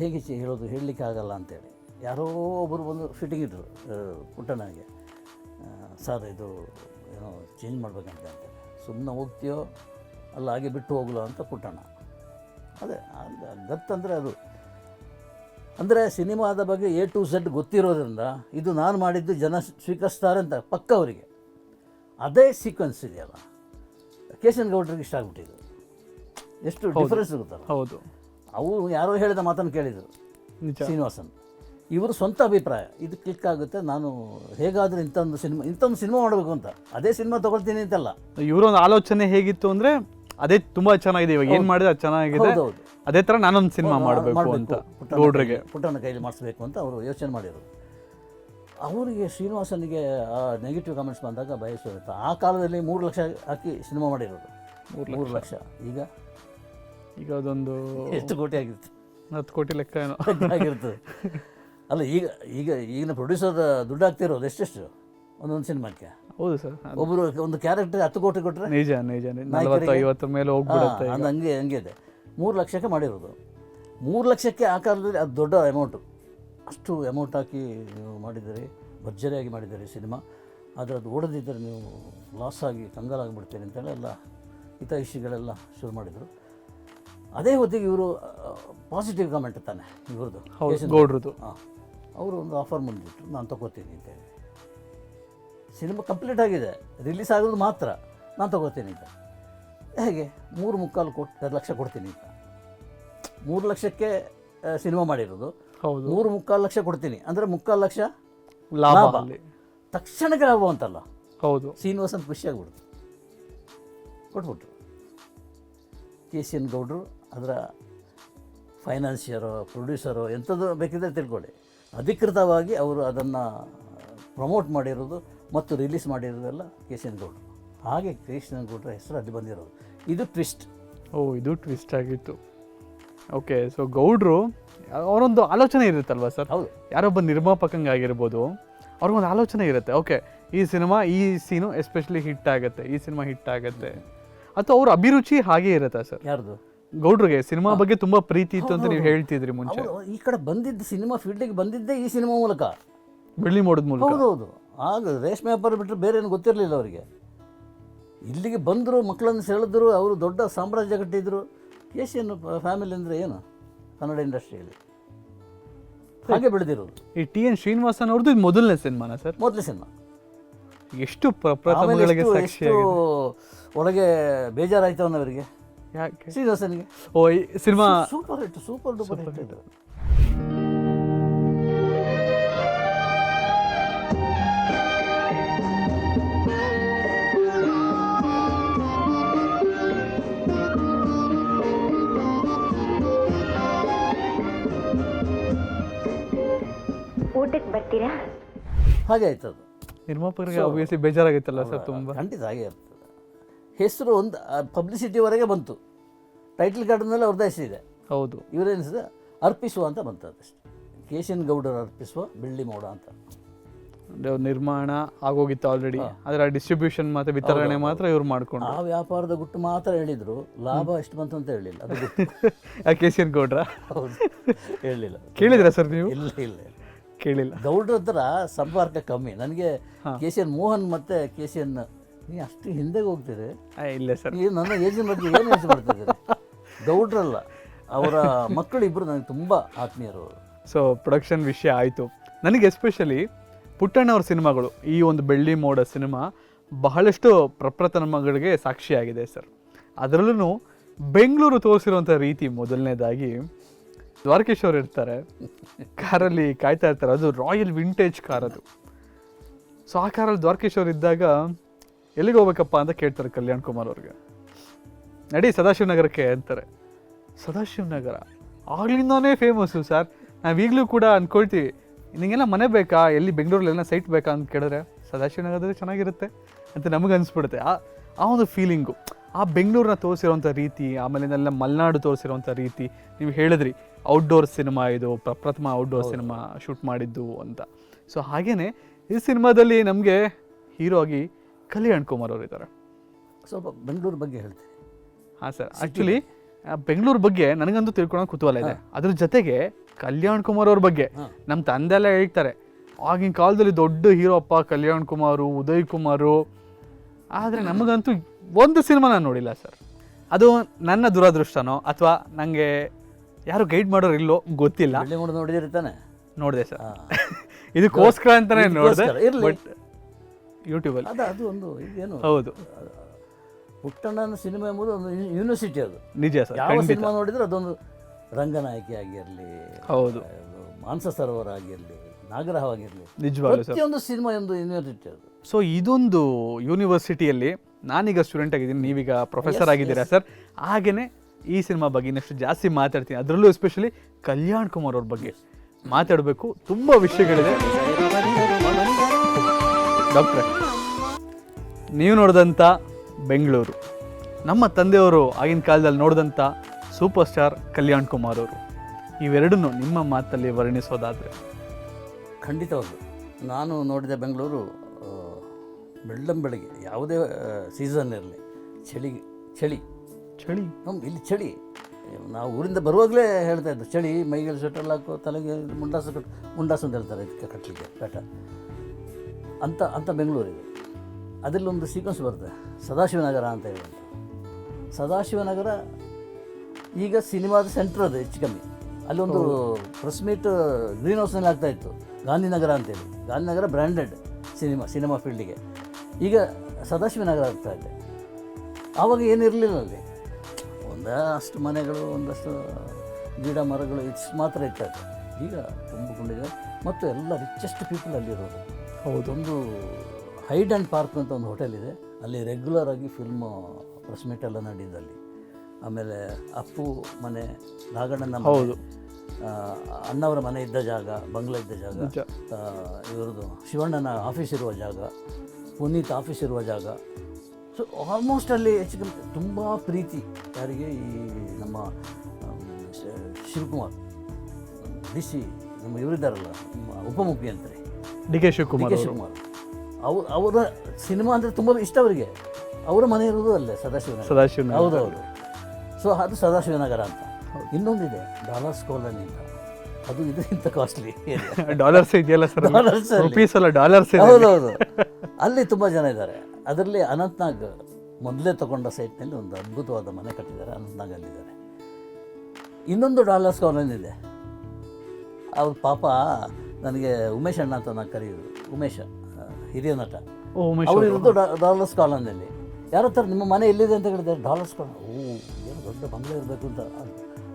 ಹೇಗೆ ಚೆ- ಹೇಳೋದು ಹೇಳಲಿಕ್ಕೆ ಆಗಲ್ಲ ಅಂತೇಳಿ. ಯಾರೋ ಒಬ್ಬರು ಬಂದು ಫಿಟ್ಟಿಂಗ್ ಇಟ್ಟರು ಪುಟ್ಟಣ್ಣನಿಗೆ. ಸರ್ ಇದು ಏನೋ ಚೇಂಜ್ ಮಾಡಬೇಕಂತ ಅಂತ. ಸುಮ್ಮನೆ ಹೋಗ್ತೀಯೋ ಅಲ್ಲ ಹಾಗೆ ಬಿಟ್ಟು ಹೋಗಲ್ಲ ಅಂತ ಪುಟ್ಟಣ್ಣ. ಅದೇ ಅದ್- ಗತ್ತಂದರೆ ಅದು. ಅಂದರೆ ಸಿನಿಮಾದ ಬಗ್ಗೆ ಎ ಟು ಝಡ್ ಗೊತ್ತಿರೋದ್ರಿಂದ ಇದು ನಾನು ಮಾಡಿದ್ದು ಜನ ಸ್ವೀಕರಿಸ್ತಾರೆ ಅಂತ ಪಕ್ಕ ಅವರಿಗೆ. ಅದೇ ಸೀಕ್ವೆನ್ಸ್ ಇದೆಯಲ್ಲ. ಕೇಶನ್ ಗೌಡ್ರಿಗೆ ಇಷ್ಟ ಆಗ್ಬಿಟ್ಟಿದ್ದು ಎಷ್ಟು ಡಿಫರೆನ್ಸ್ ಗೊತ್ತಲ್ಲ ಹೌದು. ಅವರು ಯಾರೋ ಹೇಳಿದ ಮಾತನ್ನು ಕೇಳಿದರು. ನಿಜ. ಶ್ರೀನಿವಾಸನ್. ಇವರು ಸ್ವಂತ ಅಭಿಪ್ರಾಯ. ಇದು ಕ್ಲಿಕ್ ಆಗುತ್ತೆ. ನಾನು ಹೇಗಾದರೂ ಇಂಥೊಂದು ಸಿನಿಮಾ ಇಂಥೊಂದು ಸಿನಿಮಾ ಮಾಡಬೇಕು ಅಂತ. ಅದೇ ಸಿನಿಮಾ ತೊಗೊಳ್ತೀನಿ ಅಂತಲ್ಲ. ಇವರೊಂದು ಆಲೋಚನೆ ಹೇಗಿತ್ತು ಅಂದರೆ ಅದೇ ತುಂಬ ಚೆನ್ನಾಗಿದೆ. ಇವಾಗ ಏನು ಮಾಡಿದ್ರೆ ಅದು ಚೆನ್ನಾಗಿದೆ? ಹೌದೌದು. ಅದೇ ಥರ ನಾನೊಂದು ಸಿನಿಮಾ ಮಾಡಬೇಕು ಅಂತ ಹುಡುಗರಿಗೆ ಗೌಡ್ರಿಗೆ. ಕೈಲಿ- ಮಾಡಿಸ್ಬೇಕು ಅಂತ ಅವರು ಯೋಚನೆ ಮಾಡಿದರು ಅವರಿಗೆ ಶ್ರೀನಿವಾಸನಿಗೆ ಆ ನೆಗೆಟಿವ್ ಕಾಮೆಂಟ್ಸ್ ಬಂದಾಗ ಶುರುವಾಯ್ತು ಆ ಕಾಲದಲ್ಲಿ ಮೂರು ಲಕ್ಷ ಹಾಕಿ ಸಿನಿಮಾ ಮಾಡಿರೋದು. ಮೂರು ಲಕ್ಷ. ಈಗ ಈಗ ಅದೊಂದು ಎಷ್ಟು ಕೋಟಿ ಆಗಿರುತ್ತೆ ಹತ್ತು ಕೋಟಿ ಲೆಕ್ಕ ಏನೋ. ಆಗಿರ್ತದೆ. ಅಲ್ಲ ಈಗ ಈಗ ಈಗಿನ ಪ್ರೊಡ್ಯೂಸರ್ ದುಡ್ಡು ಆಗ್ತಿರೋದು ಎಷ್ಟೆಷ್ಟು ಒಂದೊಂದು ಸಿನಿಮಾಕ್ಕೆ? ಹೌದು ಸರ್ ಒಬ್ಬರು ಒಂದು ಕ್ಯಾರೆಕ್ಟರ್ ಹತ್ತು ಕೋಟಿ ಕೊಟ್ಟರೆ ನಿಜ ನಿಜ. ನಲವತ್ತು ಐವತ್ತು ಮೇಲೆ ಹೋಗ್ಬಿಡುತ್ತೆ ಅದು ಹಂಗೆ ಹಂಗೆ ಇದೆ. ಮೂರು ಲಕ್ಷಕ್ಕೆ ಮಾಡಿರೋದು. ಮೂರು ಲಕ್ಷಕ್ಕೆ ಆ ಕಾಲದಲ್ಲಿ ಅದು ದೊಡ್ಡ ಅಮೌಂಟು ಅಷ್ಟು ಅಮೌಂಟ್ ಹಾಕಿ ನೀವು ಮಾಡಿದ್ದೀರಿ ಭರ್ಜರಿಯಾಗಿ ಮಾಡಿದ್ದೀರಿ ಸಿನಿಮಾ. ಆದರೆ ಅದು ಓಡದಿದ್ದರೆ ನೀವು ಲಾಸ್ ಆಗಿ ಕಂಗಾಲಾಗಿಬಿಡ್ತೀರಿ ಅಂತೇಳಿ ಎಲ್ಲ ಹಿತೈಷಿಗಳೆಲ್ಲ ಶುರು ಮಾಡಿದರು. ಅದೇ ಹೊತ್ತಿಗೆ ಇವರು ಪಾಸಿಟಿವ್ ಕಮೆಂಟ್ ತಾನೆ ಇವ್ರದ್ದು. ಗೌಡ್ರದ್ದು. ಹಾಂ. ಅವರು ಒಂದು ಆಫರ್ ಮುಂದಿಟ್ಟು ನಾನು ತಗೋತೀನಿ ಅಂತೇಳಿ ಸಿನಿಮಾ ಕಂಪ್ಲೀಟ್ ಆಗಿದೆ ರಿಲೀಸ್ ಆಗೋದು ಮಾತ್ರ ನಾನು ತಗೋತೀನಿ ಅಂತ. ಹೇಗೆ? ಮೂರು ಮುಕ್ಕಾಲು ಕೊಟ್ಟು ಎರಡು ಲಕ್ಷ ಕೊಡ್ತೀನಿ ಅಂತ. ಮೂರು ಲಕ್ಷಕ್ಕೆ ಸಿನಿಮಾ ಮಾಡಿರೋದು. ಹೌದು. ಮೂರು ಮುಕ್ಕಾಲು ಲಕ್ಷ ಕೊಡ್ತೀನಿ. ಅಂದರೆ ಮುಕ್ಕಾಲು ಲಕ್ಷ ಲಾಭ ತಕ್ಷಣಕ್ಕೆ ಲಾಭ ಅಂತಲ್ಲ. ಹೌದು. ಶ್ರೀನಿವಾಸನ್ ಖುಷಿಯಾಗ್ಬಿಡ್ತು. ಕೊಟ್ಬಿಟ್ರು. ಕೆ ಸಿ ಎನ್ ಗೌಡ್ರು ಅದರ ಫೈನಾನ್ಷಿಯರು ಪ್ರೊಡ್ಯೂಸರು ಎಂಥದ್ದು ಬೇಕಿದ್ರೆ ತಿಳ್ಕೊಳ್ಳಿ. ಅಧಿಕೃತವಾಗಿ ಅವರು ಅದನ್ನು ಪ್ರಮೋಟ್ ಮಾಡಿರೋದು ಮತ್ತು ರಿಲೀಸ್ ಮಾಡಿರೋದೆಲ್ಲ ಗೌಡ್ರು ಹಾಗೆ ಗೌಡ್ರ ಹೆಸರು ಅಲ್ಲಿ ಬಂದಿರೋದು. ಇದು ಟ್ವಿಸ್ಟ್ ಓ ಇದು ಟ್ವಿಸ್ಟ್ ಆಗಿತ್ತು. ಓಕೆ ಸೊ ಗೌಡ್ರು ಅವರೊಂದು ಆಲೋಚನೆ ಇರುತ್ತಲ್ವ ಸರ್? ಹೌದು. ಯಾರೊಬ್ಬ ನಿರ್ಮಾಪಕಂಗಾಗಿರ್ಬೋದು ಅವ್ರಿಗೊಂದು ಆಲೋಚನೆ ಇರುತ್ತೆ. ಓಕೆ ಈ ಸಿನಿಮಾ ಈ ಸೀನು ಎಸ್ಪೆಷಲಿ ಹಿಟ್ ಆಗುತ್ತೆ ಈ ಸಿನಿಮಾ ಹಿಟ್ ಆಗುತ್ತೆ. ಅಥವಾ ಅವ್ರ ಅಭಿರುಚಿ ಹಾಗೆ ಇರುತ್ತಾ ಸರ್? ಯಾರ್ದು? ಗೌಡ್ರಿಗೆ ಸಿನಿಮಾ ಬಗ್ಗೆ ತುಂಬಾ ಪ್ರೀತಿ ಇತ್ತು ಅಂತ ನೀವು ಹೇಳ್ತಿದ್ರಿ ಮುಂಚೆ. ಅವರು ಈ ಕಡೆ ಬಂದಿದ್ದ ಸಿನಿಮಾ ಫೀಲ್ಡಿಗೆ ಬಂದಿದ್ದೇ ಈ ಸಿನಿಮಾ ಮೂಲಕ. ಬೆಳ್ಳಿ ಮೋಡದ ಮೂಲಕ. ಹೌದೌದು ಆಗ ರೇಷ್ಮೆ ವ್ಯಾಪಾರ ಬಿಟ್ಟರೆ ಬೇರೆ ಏನು ಗೊತ್ತಿರಲಿಲ್ಲ ಅವರಿಗೆ. ಇಲ್ಲಿಗೆ ಬಂದರು ಮಕ್ಕಳನ್ನು ಸೆಳೆದ್ರು ಅವರು ದೊಡ್ಡ ಸಾಮ್ರಾಜ್ಯ ಕಟ್ಟಿದ್ರು. ಏಷ್ಯನ್ ಫ್ಯಾಮಿಲಿ ಅಂದರೆ ಏನು ಕನ್ನಡ ಇಂಡಸ್ಟ್ರಿಯಲ್ಲಿ? ಹಾಗೆ ಬೆಳೆದಿರೋದು. ಈ ಟಿ ಎನ್ ಶ್ರೀನಿವಾಸನ್ ಅವ್ರದ್ದು ಇದು ಮೊದಲನೇ ಸಿನಿಮಾನ ಸರ್? ಮೊದಲ ಸಿನಿಮಾ. ಎಷ್ಟು ಪ್ರ- ಆಮೇಲೆ ಪ್ರಥಮಗಳಿಗೆ ಎಷ್ಟು ಸಾಕ್ಷಿ ಎಷ್ಟು ಒಳಗೆ ಬೇಜಾರಾಯ್ತು ಅವರಿಗೆ ಯಾಕೆ? ಶ್ರೀನಿವಾಸನಿಗೆ ಓ ಈ cinema super hit super duper hit ಇದು ಊಟಕ್ಕೆ ಬರ್ತೀರಾ? ಹಾಗೆ ಆಯ್ತು ಅದು ನಿರ್ಮಾಪಕರಿಗೆ ಆಬ್ವಿಯಸ್ಲಿ ಬೇಜಾರಾಗಿತ್ತಲ್ಲ ಸರ್ ತುಂಬಾ? ಖಂಡಿತ ಹಾಗೆ ಇರ್ತದೆ. ಹೆಸರು ಒಂದು ಪಬ್ಲಿಸಿಟಿವರೆಗೆ ಬಂತು. ಟೈಟಲ್ ಕಾರ್ಡ್ನಲ್ಲಿ ಅವ್ರದ್ದು ಹೆಸರಿದೆ ಹೌದು. ಇವರೇನಿಸಿದೆ ಅರ್ಪಿಸುವ ಅಂತ ಬಂತು ಅದಷ್ಟೇ ಕೇಶನ್ ಗೌಡರು ಅರ್ಪಿಸುವ ಬೆಳ್ಳಿ ಮೋಡ ಅಂತ. ನಿರ್ಮಾಣ ಆಗೋಗಿತ್ತು ಆಲ್ರೆಡಿ ಅದರ ಡಿಸ್ಟ್ರಿಬ್ಯೂಷನ್ ಮಾತ್ರ ವಿತರಣೆ ಮಾತ್ರ ಇವ್ರು ಮಾಡ್ಕೊಂಡು ಆ ವ್ಯಾಪಾರದ ಗುಟ್ಟು ಮಾತ್ರ ಹೇಳಿದ್ರು. ಲಾಭ ಎಷ್ಟು ಬಂತು ಅಂತ ಹೇಳಿಲ್ಲ. ಅದು ಕೇಶನ್ ಎನ್ *laughs* ಗೌಡ್ರ? ಹೌದು. ಹೇಳಲಿಲ್ಲ ಕೇಳಿದ್ರ ಸರ್ ನೀವು? ಇಲ್ಲ ಇಲ್ಲ ಕೇಳಿಲ್ಲ. ಗೌಡ್ರ ಹತ್ರ ಸಂಪರ್ಕ ಕಮ್ಮಿ. ನನಗೆ ಕೆ ಸಿ ಎನ್ ಮೋಹನ್ ಮತ್ತು ಕೆ ನೀ ಅಷ್ಟು ಹಿಂದೆಗೆ ಹೋಗ್ತೀರಿ. ಇಲ್ಲ ಸರ್. ಈ ನನ್ನ ಏಜಿನ ಬಗ್ಗೆ ಏನು ಯೋಚನೆ ಮಾಡ್ತಿದ್ದೀರಿ ಗೌಡ್ರಲ್ಲ. ಅವರ ಮಕ್ಕಳು ಇಬ್ಬರು ನನಗೆ ತುಂಬ ಆತ್ಮೀಯರು. ಸೊ ಪ್ರೊಡಕ್ಷನ್ ವಿಷಯ ಆಯಿತು. ನನಗೆ ಎಸ್ಪೆಷಲಿ ಪುಟ್ಟಣ್ಣವ್ರ ಸಿನಿಮಾಗಳು ಈ ಒಂದು ಬೆಳ್ಳಿ ಮೋಡ ಸಿನಿಮಾ ಬಹಳಷ್ಟು ಪ್ರಪ್ರಥಮಗಳಿಗೆ ಸಾಕ್ಷಿಯಾಗಿದೆ ಸರ್. ಅದರಲ್ಲೂ ಬೆಂಗಳೂರು ತೋರಿಸಿರುವಂಥ ರೀತಿ ಮೊದಲನೇದಾಗಿ ದ್ವಾರಕೇಶ್ ಅವ್ರು ಇರ್ತಾರೆ. ಕಾರಲ್ಲಿ ಕಾಯ್ತಾ ಇರ್ತಾರೆ. ಅದು ರಾಯಲ್ ವಿಂಟೇಜ್ ಕಾರ್ ಅದು. ಸೊ ಆ ಕಾರಲ್ಲಿ ದ್ವಾರಕೇಶ್ ಅವ್ರು ಇದ್ದಾಗ ಎಲ್ಲಿಗೆ ಹೋಗ್ಬೇಕಪ್ಪ ಅಂತ ಕೇಳ್ತಾರೆ ಕಲ್ಯಾಣ್ ಕುಮಾರ್ ಅವ್ರಿಗೆ. ನಡಿ ಸದಾಶಿವನಗರಕ್ಕೆ ಅಂತಾರೆ. ಸದಾಶಿವನಗರ? ಆಗ್ಲಿಂದಾನೇ ಫೇಮಸ್ಸು ಸರ್ ನಾವೀಗಲೂ ಕೂಡ ಅಂದ್ಕೊಳ್ತೀವಿ ನಿಮಗೆಲ್ಲ ಮನೆ ಬೇಕಾ? ಎಲ್ಲಿ ಬೆಂಗಳೂರಲ್ಲಿ ಸೈಟ್ ಬೇಕಾ ಅಂತ ಕೇಳಿದ್ರೆ ಸದಾಶಿವನಗರದಲ್ಲಿ ಚೆನ್ನಾಗಿರುತ್ತೆ ಅಂತ ನಮಗೆ ಅನಿಸ್ಬಿಡುತ್ತೆ. ಆ ಆ ಒಂದು ಫೀಲಿಂಗು ಆ ಬೆಂಗಳೂರನ್ನ ತೋರಿಸಿರೋಂಥ ರೀತಿ ಆಮೇಲೆ ಎಲ್ಲ ಮಲೆನಾಡು ತೋರಿಸಿರೋಂಥ ರೀತಿ ನೀವು ಹೇಳಿದ್ರಿ. ಔಟ್ಡೋರ್ ಸಿನಿಮಾ ಇದು ಪ್ರಪ್ರಥಮ ಔಟ್ಡೋರ್ ಸಿನಿಮಾ ಶೂಟ್ ಮಾಡಿದ್ದು ಅಂತ. ಸೊ ಹಾಗೇ ಈ ಸಿನಿಮಾದಲ್ಲಿ ನಮಗೆ ಹೀರೋ ಆಗಿ ಕಲ್ಯಾಣ್ ಕುಮಾರ್ ಅವರು ಇದ್ದಾರೆ ಸ್ವಲ್ಪ ಬೆಂಗಳೂರು ಬಗ್ಗೆ ಹೇಳ್ತೀನಿ. ಹಾಂ ಸರ್ ಆ್ಯಕ್ಚುಲಿ ಬೆಂಗಳೂರು ಬಗ್ಗೆ ನನಗಂತೂ ತಿಳ್ಕೊಳೋಕೆ ಕುತೂಹಲ ಇದೆ. ಅದ್ರ ಜೊತೆಗೆ ಕಲ್ಯಾಣ್ ಕುಮಾರ್ ಅವ್ರ ಬಗ್ಗೆ ನಮ್ಮ ತಂದೆ ಎಲ್ಲ ಹೇಳ್ತಾರೆ ಆಗಿನ ಕಾಲದಲ್ಲಿ ದೊಡ್ಡ ಹೀರೋ ಅಪ್ಪ ಕಲ್ಯಾಣ್ ಕುಮಾರು ಉದಯ್ ಕುಮಾರು. ಆದರೆ ನಮಗಂತೂ ಒಂದು ಸಿನಿಮಾ ನಾನು ನೋಡಿಲ್ಲ ಸರ್. ಅದು ನನ್ನ ದುರದೃಷ್ಟನೋ ಅಥವಾ ನನಗೆ ಯಾರು ಗೈಡ್ ಮಾಡೋರು ಇಲ್ಲೋ ಗೊತ್ತಿಲ್ಲ. ನೋಡಿದಿರ್ತಾನೆ ನೋಡಿದೆ ಸರ್. *laughs* ಇದಕ್ಕೋಸ್ಕರ ಅಂತಾನೆ ನೋಡಿದೆ. ಬಟ್ ಯೂಟ್ಯೂಬಲ್ಲಿ. ಅದು ಅದು ಒಂದು ಇದೇನು? ಹೌದು. ಪುಟ್ಟಣ್ಣನ ಸಿನಿಮಾ ಎಂಬುದು ಒಂದು ಯೂನಿವರ್ಸಿಟಿ ಅದು. ನಿಜ ಸರ್ ಯಾವ ಖಂಡಿತ. ಸಿನಿಮಾ ನೋಡಿದ್ರೆ ಅದೊಂದು ರಂಗನಾಯಕಿ ಆಗಿರಲಿ ಹೌದು. ಮಾನಸ ಸರೋವರ ಆಗಿರಲಿ ನಾಗರಹವಾಗಿರಲಿ ನಿಜವಾಗ್ಲೂ ಸರ್. ಪ್ರತಿಯೊಂದು ಸಿನಿಮಾ ಒಂದು ಯೂನಿವರ್ಸಿಟಿ ಅದು. ಸೊ ಇದೊಂದು ಯೂನಿವರ್ಸಿಟಿಯಲ್ಲಿ ನಾನೀಗ ಸ್ಟೂಡೆಂಟ್ ಆಗಿದ್ದೀನಿ ನೀವೀಗ ಪ್ರೊಫೆಸರ್ ಆಗಿದ್ದೀರಾ ಸರ್? ಹಾಗೆಯೇ ಈ ಸಿನಿಮಾ ಬಗ್ಗೆ ಇನ್ನಷ್ಟು ಜಾಸ್ತಿ ಮಾತಾಡ್ತೀನಿ. ಅದರಲ್ಲೂ ಎಸ್ಪೆಷಲಿ ಕಲ್ಯಾಣ್ ಕುಮಾರ್ ಅವ್ರ ಬಗ್ಗೆ ಮಾತಾಡಬೇಕು. ತುಂಬ ವಿಷಯಗಳಿದೆ. ಡಾಕ್ಟ್ರೆ ನೀವು ನೋಡಿದಂಥ ಬೆಂಗಳೂರು. ನಮ್ಮ ತಂದೆಯವರು ಆಗಿನ ಕಾಲದಲ್ಲಿ ನೋಡಿದಂಥ ಸೂಪರ್ ಸ್ಟಾರ್ ಕಲ್ಯಾಣ್ ಕುಮಾರ್ ಅವರು. ಇವೆರಡನ್ನು ನಿಮ್ಮ ಮಾತಲ್ಲಿ ವರ್ಣಿಸೋದಾದರೆ. ಖಂಡಿತವಾಗ್ಲು. ನಾನು ನೋಡಿದ ಬೆಂಗಳೂರು ಬೆಳ್ಳಂ ಬೆಳ್ಳಂಬೆಳಗ್ಗೆ ಯಾವುದೇ ಸೀಸನ್ ಇರಲಿ ಚಳಿ ಚಳಿ. ಚಳಿ? ಹ್ಞೂ ಇಲ್ಲಿ ಚಳಿ. ನಾವು ಊರಿಂದ ಬರುವಾಗಲೇ ಹೇಳ್ತಾ ಇದ್ದೆ ಚಳಿ ಮೈಗೆ ಸ್ವೆಟರ್ ಹಾಕೋ ತಲೆಗೆ ಮುಂಡಾಸು ಕಟ್ ಮುಂಡಾಸು ಅಂತ ಹೇಳ್ತಾರೆ ಇದಕ್ಕೆ ಕಟ್ಟಲಿಕ್ಕೆ ಬೆಟ ಅಂತ ಅಂತ ಬೆಂಗಳೂರಿಗೆ ಅದರಲ್ಲೊಂದು ಸೀಕ್ವೆನ್ಸ್ ಬರುತ್ತೆ. ಸದಾಶಿವನಗರ ಅಂತ ಹೇಳಿ ಸದಾಶಿವನಗರ ಈಗ ಸಿನಿಮಾದ ಸೆಂಟ್ರ್ ಅದು ಹೆಚ್ಚು ಕಮ್ಮಿ. ಅಲ್ಲೊಂದು ಪ್ರೆಸ್ ಮೀಟ್ ಗ್ರೀನ್ ಹೌಸ್ನಲ್ಲಿ ಆಗ್ತಾ ಇತ್ತು. ಗಾಂಧಿನಗರ ಅಂತೇಳಿ ಗಾಂಧಿನಗರ ಬ್ರ್ಯಾಂಡೆಡ್ ಸಿನಿಮಾ ಸಿನಿಮಾ ಫೀಲ್ಡಿಗೆ ಈಗ ಸದಾಶಿವನಗರ ಆಗ್ತಾ ಇದೆ. ಆವಾಗ ಏನಿರಲಿಲ್ಲ ಅಲ್ಲಿ? ಒಂದಷ್ಟು ಮನೆಗಳು ಒಂದಷ್ಟು ಗಿಡ ಮರಗಳು ಇಟ್ಸ್ ಮಾತ್ರ ಇತ್ತು. ಈಗ ತುಂಬಿಕೊಂಡಿದೆ ಮತ್ತು ಎಲ್ಲ ರಿಚೆಸ್ಟ್ ಪೀಪಲ್ ಅಲ್ಲಿರೋದು ಹೌದು ಒಂದು ಹೈಡ್ ಆ್ಯಂಡ್ ಪಾರ್ಕ್ ಅಂತ ಒಂದು ಹೋಟೆಲ್ ಇದೆ ಅಲ್ಲಿ ರೆಗ್ಯುಲರ್ ಆಗಿ ಫಿಲ್ಮ್ ಪ್ರೆಸ್ ಮೀಟ್ ಎಲ್ಲ ನಡೆಯುತ್ತೆ ಅಲ್ಲಿ ಆಮೇಲೆ ಅಪ್ಪು ಮನೆ ನಾಗಣ್ಣನ ಹೌದು. ಅಣ್ಣವರ ಮನೆ ಇದ್ದ ಜಾಗ ಬಂಗ್ಲಾ ಇದ್ದ ಜಾಗ. ಇವ್ರದ್ದು ಶಿವಣ್ಣನ ಆಫೀಸ್ ಇರುವ ಜಾಗ ಪುನೀತ್ ಆಫೀಸ್ ಇರುವ ಜಾಗ ಸೊ ಆಲ್ಮೋಸ್ಟ್ ಅಲ್ಲಿ ಹೆಚ್ಚು ಕಮ್ಮಿ ತುಂಬ ಪ್ರೀತಿ ಯಾರಿಗೆ ಈ ನಮ್ಮ ಶಿವಕುಮಾರ್ ಡಿ ಸಿ ನಮ್ಮ ಇವರಿದ್ದಾರಲ್ಲ ಉಪಮುಖ್ಯಂತ್ರಿ ಉಪಮುಖ್ಯಮಂತ್ರಿ ಡಿ ಕೆ ಶಿವಕುಮಾರ್ ಕೆ ಅವರು. ಶಿವಕುಮಾರ್. ಅವ್ರು ಅವರ ಸಿನಿಮಾ ಅಂದರೆ ತುಂಬ ಇಷ್ಟ ಅವರಿಗೆ. ಅವರ ಮನೆ ಇರೋದು ಅಲ್ಲೇ ಸದಾಶಿವನಗರ. ಸದಾಶಿವನಗರ. ಹೌದೌದು. ಸೊ ಅದು ಸದಾಶಿವನಗರ ಅಂತ. ಇನ್ನೊಂದಿದೆ ಡಾಲರ್ಸ್ ಕಾಲನಿ ಅಂತ. ಅದು ಇದಕ್ಕಿಂತ ಕಾಸ್ಟ್ಲಿ *laughs* ಡಾಲರ್ಸ್ ಇದೆಯಲ್ಲ ಸರ್? Dollars ಅಲ್ಲಿ. ರುಪೀಸ್ ಅಲ್ಲ ಡಾಲರ್ಸ್ ಹೌದೌದು. ಅಲ್ಲಿ ತುಂಬ ಜನ ಇದ್ದಾರೆ. ಅದರಲ್ಲಿ ಅನಂತ್ನಾಗ್ ಮೊದಲೇ ತಗೊಂಡ ಸೈಟ್ನಲ್ಲಿ ಒಂದು ಅದ್ಭುತವಾದ ಮನೆ ಕಟ್ಟಿದ್ದಾರೆ. ಅನಂತ್ನಾಗ್ ಅಲ್ಲಿದ್ದಾರೆ. ಇನ್ನೊಂದು ಡಾಲರ್ಸ್ ಕಾಲೋನಿ ಇದೆ ಅವ್ರ ಪಾಪ ನನಗೆ ಉಮೇಶ್ ಅಣ್ಣ ಅಂತ ನಾನು ಕರೆಯೋದು. ಉಮೇಶ ಹಿರಿಯ ನಟ. ಅವರು. ಇರೋದು ಡಾಲರ್ಸ್ ಕಾಲೋನಿಯಲ್ಲಿ. ಯಾರ ಹತ್ರ ನಿಮ್ಮ ಮನೆ ಎಲ್ಲಿದೆ ಅಂತ ಹೇಳಿದ್ದಾರೆ ಡಾಲರ್ಸ್ ಕಾಲೋನಿ ಓ ಏನು ದೊಡ್ಡ ಬಂಗ್ಲೆ ಇರಬೇಕು ಅಂತ.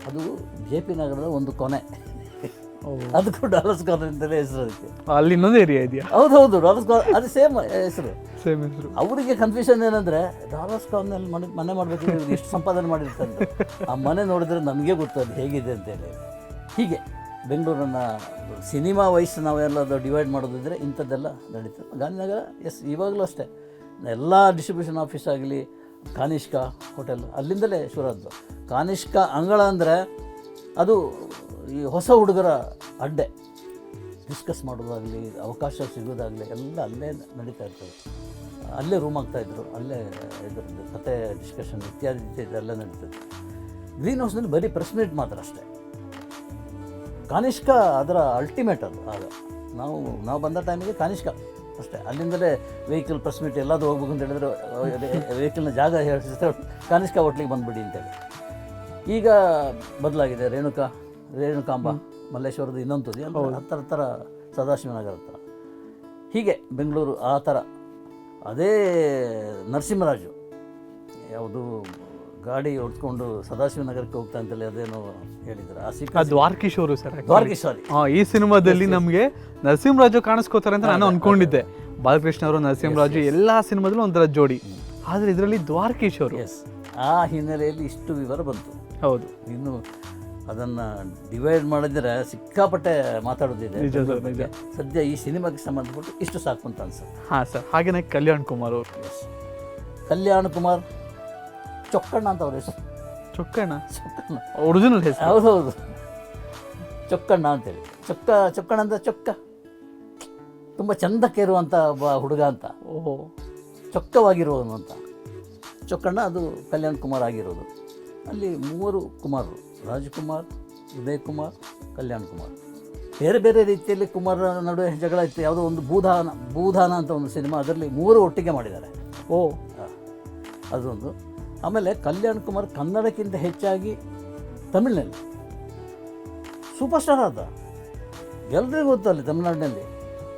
ಅದು ಜೆ ಪಿ ನಗರದ ಒಂದು ಕೊನೆ. ಅದಕ್ಕೂ ಡಾಲರ್ಸ್ ಕಾಲೋನಿ ಅಂತಲೇ ಹೆಸರು ಅದಕ್ಕೆ ಅಲ್ಲಿ ಇನ್ನೊಂದು ಏರಿಯಾ ಇದೆಯಾ? ಹೌದು ಹೌದು ಡಾಲರ್ಸ್ ಕಾಲೋನಿ ಅದು ಸೇಮ್ ಹೆಸರು. ಸೇಮ್ ಹೆಸರು. ಅವರಿಗೆ ಕನ್ಫ್ಯೂಷನ್ ಏನಂದರೆ ಡಾಲರ್ಸ್ ಕಾಲೋನಿಯಲ್ಲಿ ಮನೆ ಮನೆ ಮಾಡಬೇಕು ಎಷ್ಟು ಸಂಪಾದನೆ ಮಾಡಿರ್ತಾರೆ ಆ ಮನೆ ನೋಡಿದ್ರೆ ನಮಗೆ ಗೊತ್ತು ಅದು ಹೇಗಿದೆ ಅಂತೇಳಿ ಹೀಗೆ. ಬೆಂಗಳೂರನ್ನು ಸಿನಿಮಾ ವಯಸ್ಸು ನಾವೆಲ್ಲ ಡಿವೈಡ್ ಮಾಡೋದಿದ್ರೆ ಇಂಥದ್ದೆಲ್ಲ ನಡೀತು. ಗಾಂಧಿನಗರ ಎಸ್ ಇವಾಗಲೂ ಅಷ್ಟೇ. ಎಲ್ಲ ಡಿಸ್ಟ್ರಿಬ್ಯೂಷನ್ ಆಫೀಸ್ ಆಗಲಿ, ಕಾನಿಷ್ಕ ಹೋಟೆಲ್ ಅಲ್ಲಿಂದಲೇ ಶುರುವಾದ್ದು ಕಾನಿಷ್ಕ ಅಂಗಳ ಅಂದರೆ ಅದು ಈ ಹೊಸ ಹುಡುಗರ ಅಡ್ಡೆ. ಡಿಸ್ಕಸ್ ಮಾಡೋದಾಗಲಿ, ಅವಕಾಶ ಸಿಗೋದಾಗಲಿ, ಎಲ್ಲ ಅಲ್ಲೇ ನಡೀತಾ ಇರ್ತದೆ. ಅಲ್ಲೇ ರೂಮ್ ಆಗ್ತಾಯಿದ್ರು ಅಲ್ಲೇ ಇದ್ರದ್ದು ಕತೆ ಡಿಸ್ಕಷನ್ ಇತ್ಯಾದಿ ಇತ್ಯಾದಿ ಅಲ್ಲೇ ನಡೀತದೆ. ಗ್ರೀನ್ ಹೌಸ್ನಲ್ಲಿ ಬರೀ ಪ್ರೆಸ್ ಮೀಟ್ ಮಾತ್ರ ಅಷ್ಟೇ. ಕಾನಿಷ್ಕ ಅದರ ಅಲ್ಟಿಮೇಟ್ ಅದು. ಆಗ ನಾವು ನಾವು ಬಂದ ಟೈಮಿಗೆ ಕಾನಿಷ್ಕ ಅಷ್ಟೇ. ಅಲ್ಲಿಂದಲೇ ವೆಹಿಕಲ್ ಪ್ರೆಸ್ ಮೀಟ್ ಎಲ್ಲಾದರೂ ಹೋಗ್ಬೇಕು ಅಂತ ಹೇಳಿದ್ರೆ ವೆಹಿಕಲ್ನ ಜಾಗ ಹೇಳಿದ್ರೆ ಕಾನಿಷ್ಕ ಹೋಟ್ಲಿಗೆ ಬಂದುಬಿಡಿ ಅಂತೇಳಿ. ಈಗ ಬದಲಾಗಿದೆ ರೇಣುಕಾ ರೇಣುಕಾಂಬ ಮಲ್ಲೇಶ್ವರದ ಇನ್ನೊಂದು ತುದಿ. ಅಲ್ಲಿ ಹತ್ತರ ಹತ್ತರ ಸದಾಶಿವನಗರ ಹತ್ರ. ಹೀಗೆ ಬೆಂಗಳೂರು ಆ ಥರ. ಅದೇ ನರಸಿಂಹರಾಜು. ಯಾವುದು ಗಾಡಿ ಹೊಡ್ಕೊಂಡು ಸದಾಶಿವನಗರಕ್ಕೆ ಹೋಗ್ತಾ ಅಂತೇಳಿ ಅದೇನೋ ಹೇಳಿದ್ರು. ಆ ಆ ಸಿಕ್ಕ ದ್ವಾರಕೀಶ್ ಅವರು ಸರ್ ದ್ವಾರಕೀಶ್ವರಿ ಆ, ಈ ಸಿನಿಮಾದಲ್ಲಿ ನಮಗೆ ನರಸಿಂಹರಾಜು ಕಾಣಿಸ್ಕೋತಾರೆ ಅಂತ ನಾನು ಅನ್ಕೊಂಡಿದ್ದೆ. ಬಾಲಕೃಷ್ಣ ಅವರು ನರಸಿಂಹರಾಜು ಎಲ್ಲಾ ಸಿನಿಮಾದಲ್ಲೂ ಒಂಥರ ಜೋಡಿ. ಆದ್ರೆ ಇದರಲ್ಲಿ ದ್ವಾರಕೀಶ್ ಅವರು. ಎಸ್ ಆ ಹಿನ್ನೆಲೆಯಲ್ಲಿ ಇಷ್ಟು ವಿವರ ಬಂತು. ಹೌದು. ಇನ್ನು ಅದನ್ನು ಡಿವೈಡ್ ಮಾಡಿದ್ರೆ ಸಿಕ್ಕಾಪಟ್ಟೆ ಮಾತಾಡೋದಿದೆ. ನಿಜ ಸರ್, ನಿಜ. ಸದ್ಯ ಈ ಸಿನಿಮಾಗೆ ಸಂಬಂಧಪಟ್ಟು ಇಷ್ಟು ಸಾಕು ಅಂತ ಅನ್ಸುತ್ತೆ. ಹಾ ಸರ್ ಹಾಗೇನೆ ಕಲ್ಯಾಣ್ ಕುಮಾರ್ ಅವರು. ಕಲ್ಯಾಣ್ ಕುಮಾರ್ ಚೊಕ್ಕಣ್ಣ ಅಂತ ಅವ್ರ ಹೆಸರು. ಚೊಕ್ಕಣ್ಣ? ಚೊಕ್ಕಣ್ಣ. ಒರಿಜಿನಲ್ ಹೆಸರು. ಹೌದು ಹೌದು ಚೊಕ್ಕಣ್ಣ ಅಂತೇಳಿ. ಚೊಕ್ಕ ಚೊಕ್ಕಣ್ಣ ಅಂತ ಚೊಕ್ಕ. ತುಂಬ ಚಂದಕ್ಕೆ ಇರುವಂಥ ಒಬ್ಬ ಹುಡುಗ ಅಂತ. ಓಹೋ. ಚೊಕ್ಕವಾಗಿರುವವನು ಅಂತ. ಚೊಕ್ಕಣ್ಣ ಅದು ಕಲ್ಯಾಣ್ ಕುಮಾರ್ ಆಗಿರೋದು. ಅಲ್ಲಿ ಮೂವರು ಕುಮಾರರು. ರಾಜ್ಕುಮಾರ್ ಉದಯ್ ಕುಮಾರ್ ಕಲ್ಯಾಣ್ ಕುಮಾರ್. ಬೇರೆ ಬೇರೆ ರೀತಿಯಲ್ಲಿ ಕುಮಾರ ನಡುವೆ ಜಗಳ ಇತ್ತು. ಯಾವುದೋ ಒಂದು ಭೂದಾನ ಭೂದಾನ ಅಂತ ಒಂದು ಸಿನಿಮಾ. ಅದರಲ್ಲಿ ಮೂವರು ಒಟ್ಟಿಗೆ ಮಾಡಿದ್ದಾರೆ. ಓ. ಅದೊಂದು. ಆಮೇಲೆ ಕಲ್ಯಾಣ್ ಕುಮಾರ್ ಕನ್ನಡಕ್ಕಿಂತ ಹೆಚ್ಚಾಗಿ ತಮಿಳಿನಲ್ಲಿ. ಸೂಪರ್ ಸ್ಟಾರ್ ಆದ. ಎಲ್ರಿಗೂ ಗೊತ್ತು ಅಲ್ಲಿ ತಮಿಳ್ನಾಡಿನಲ್ಲಿ.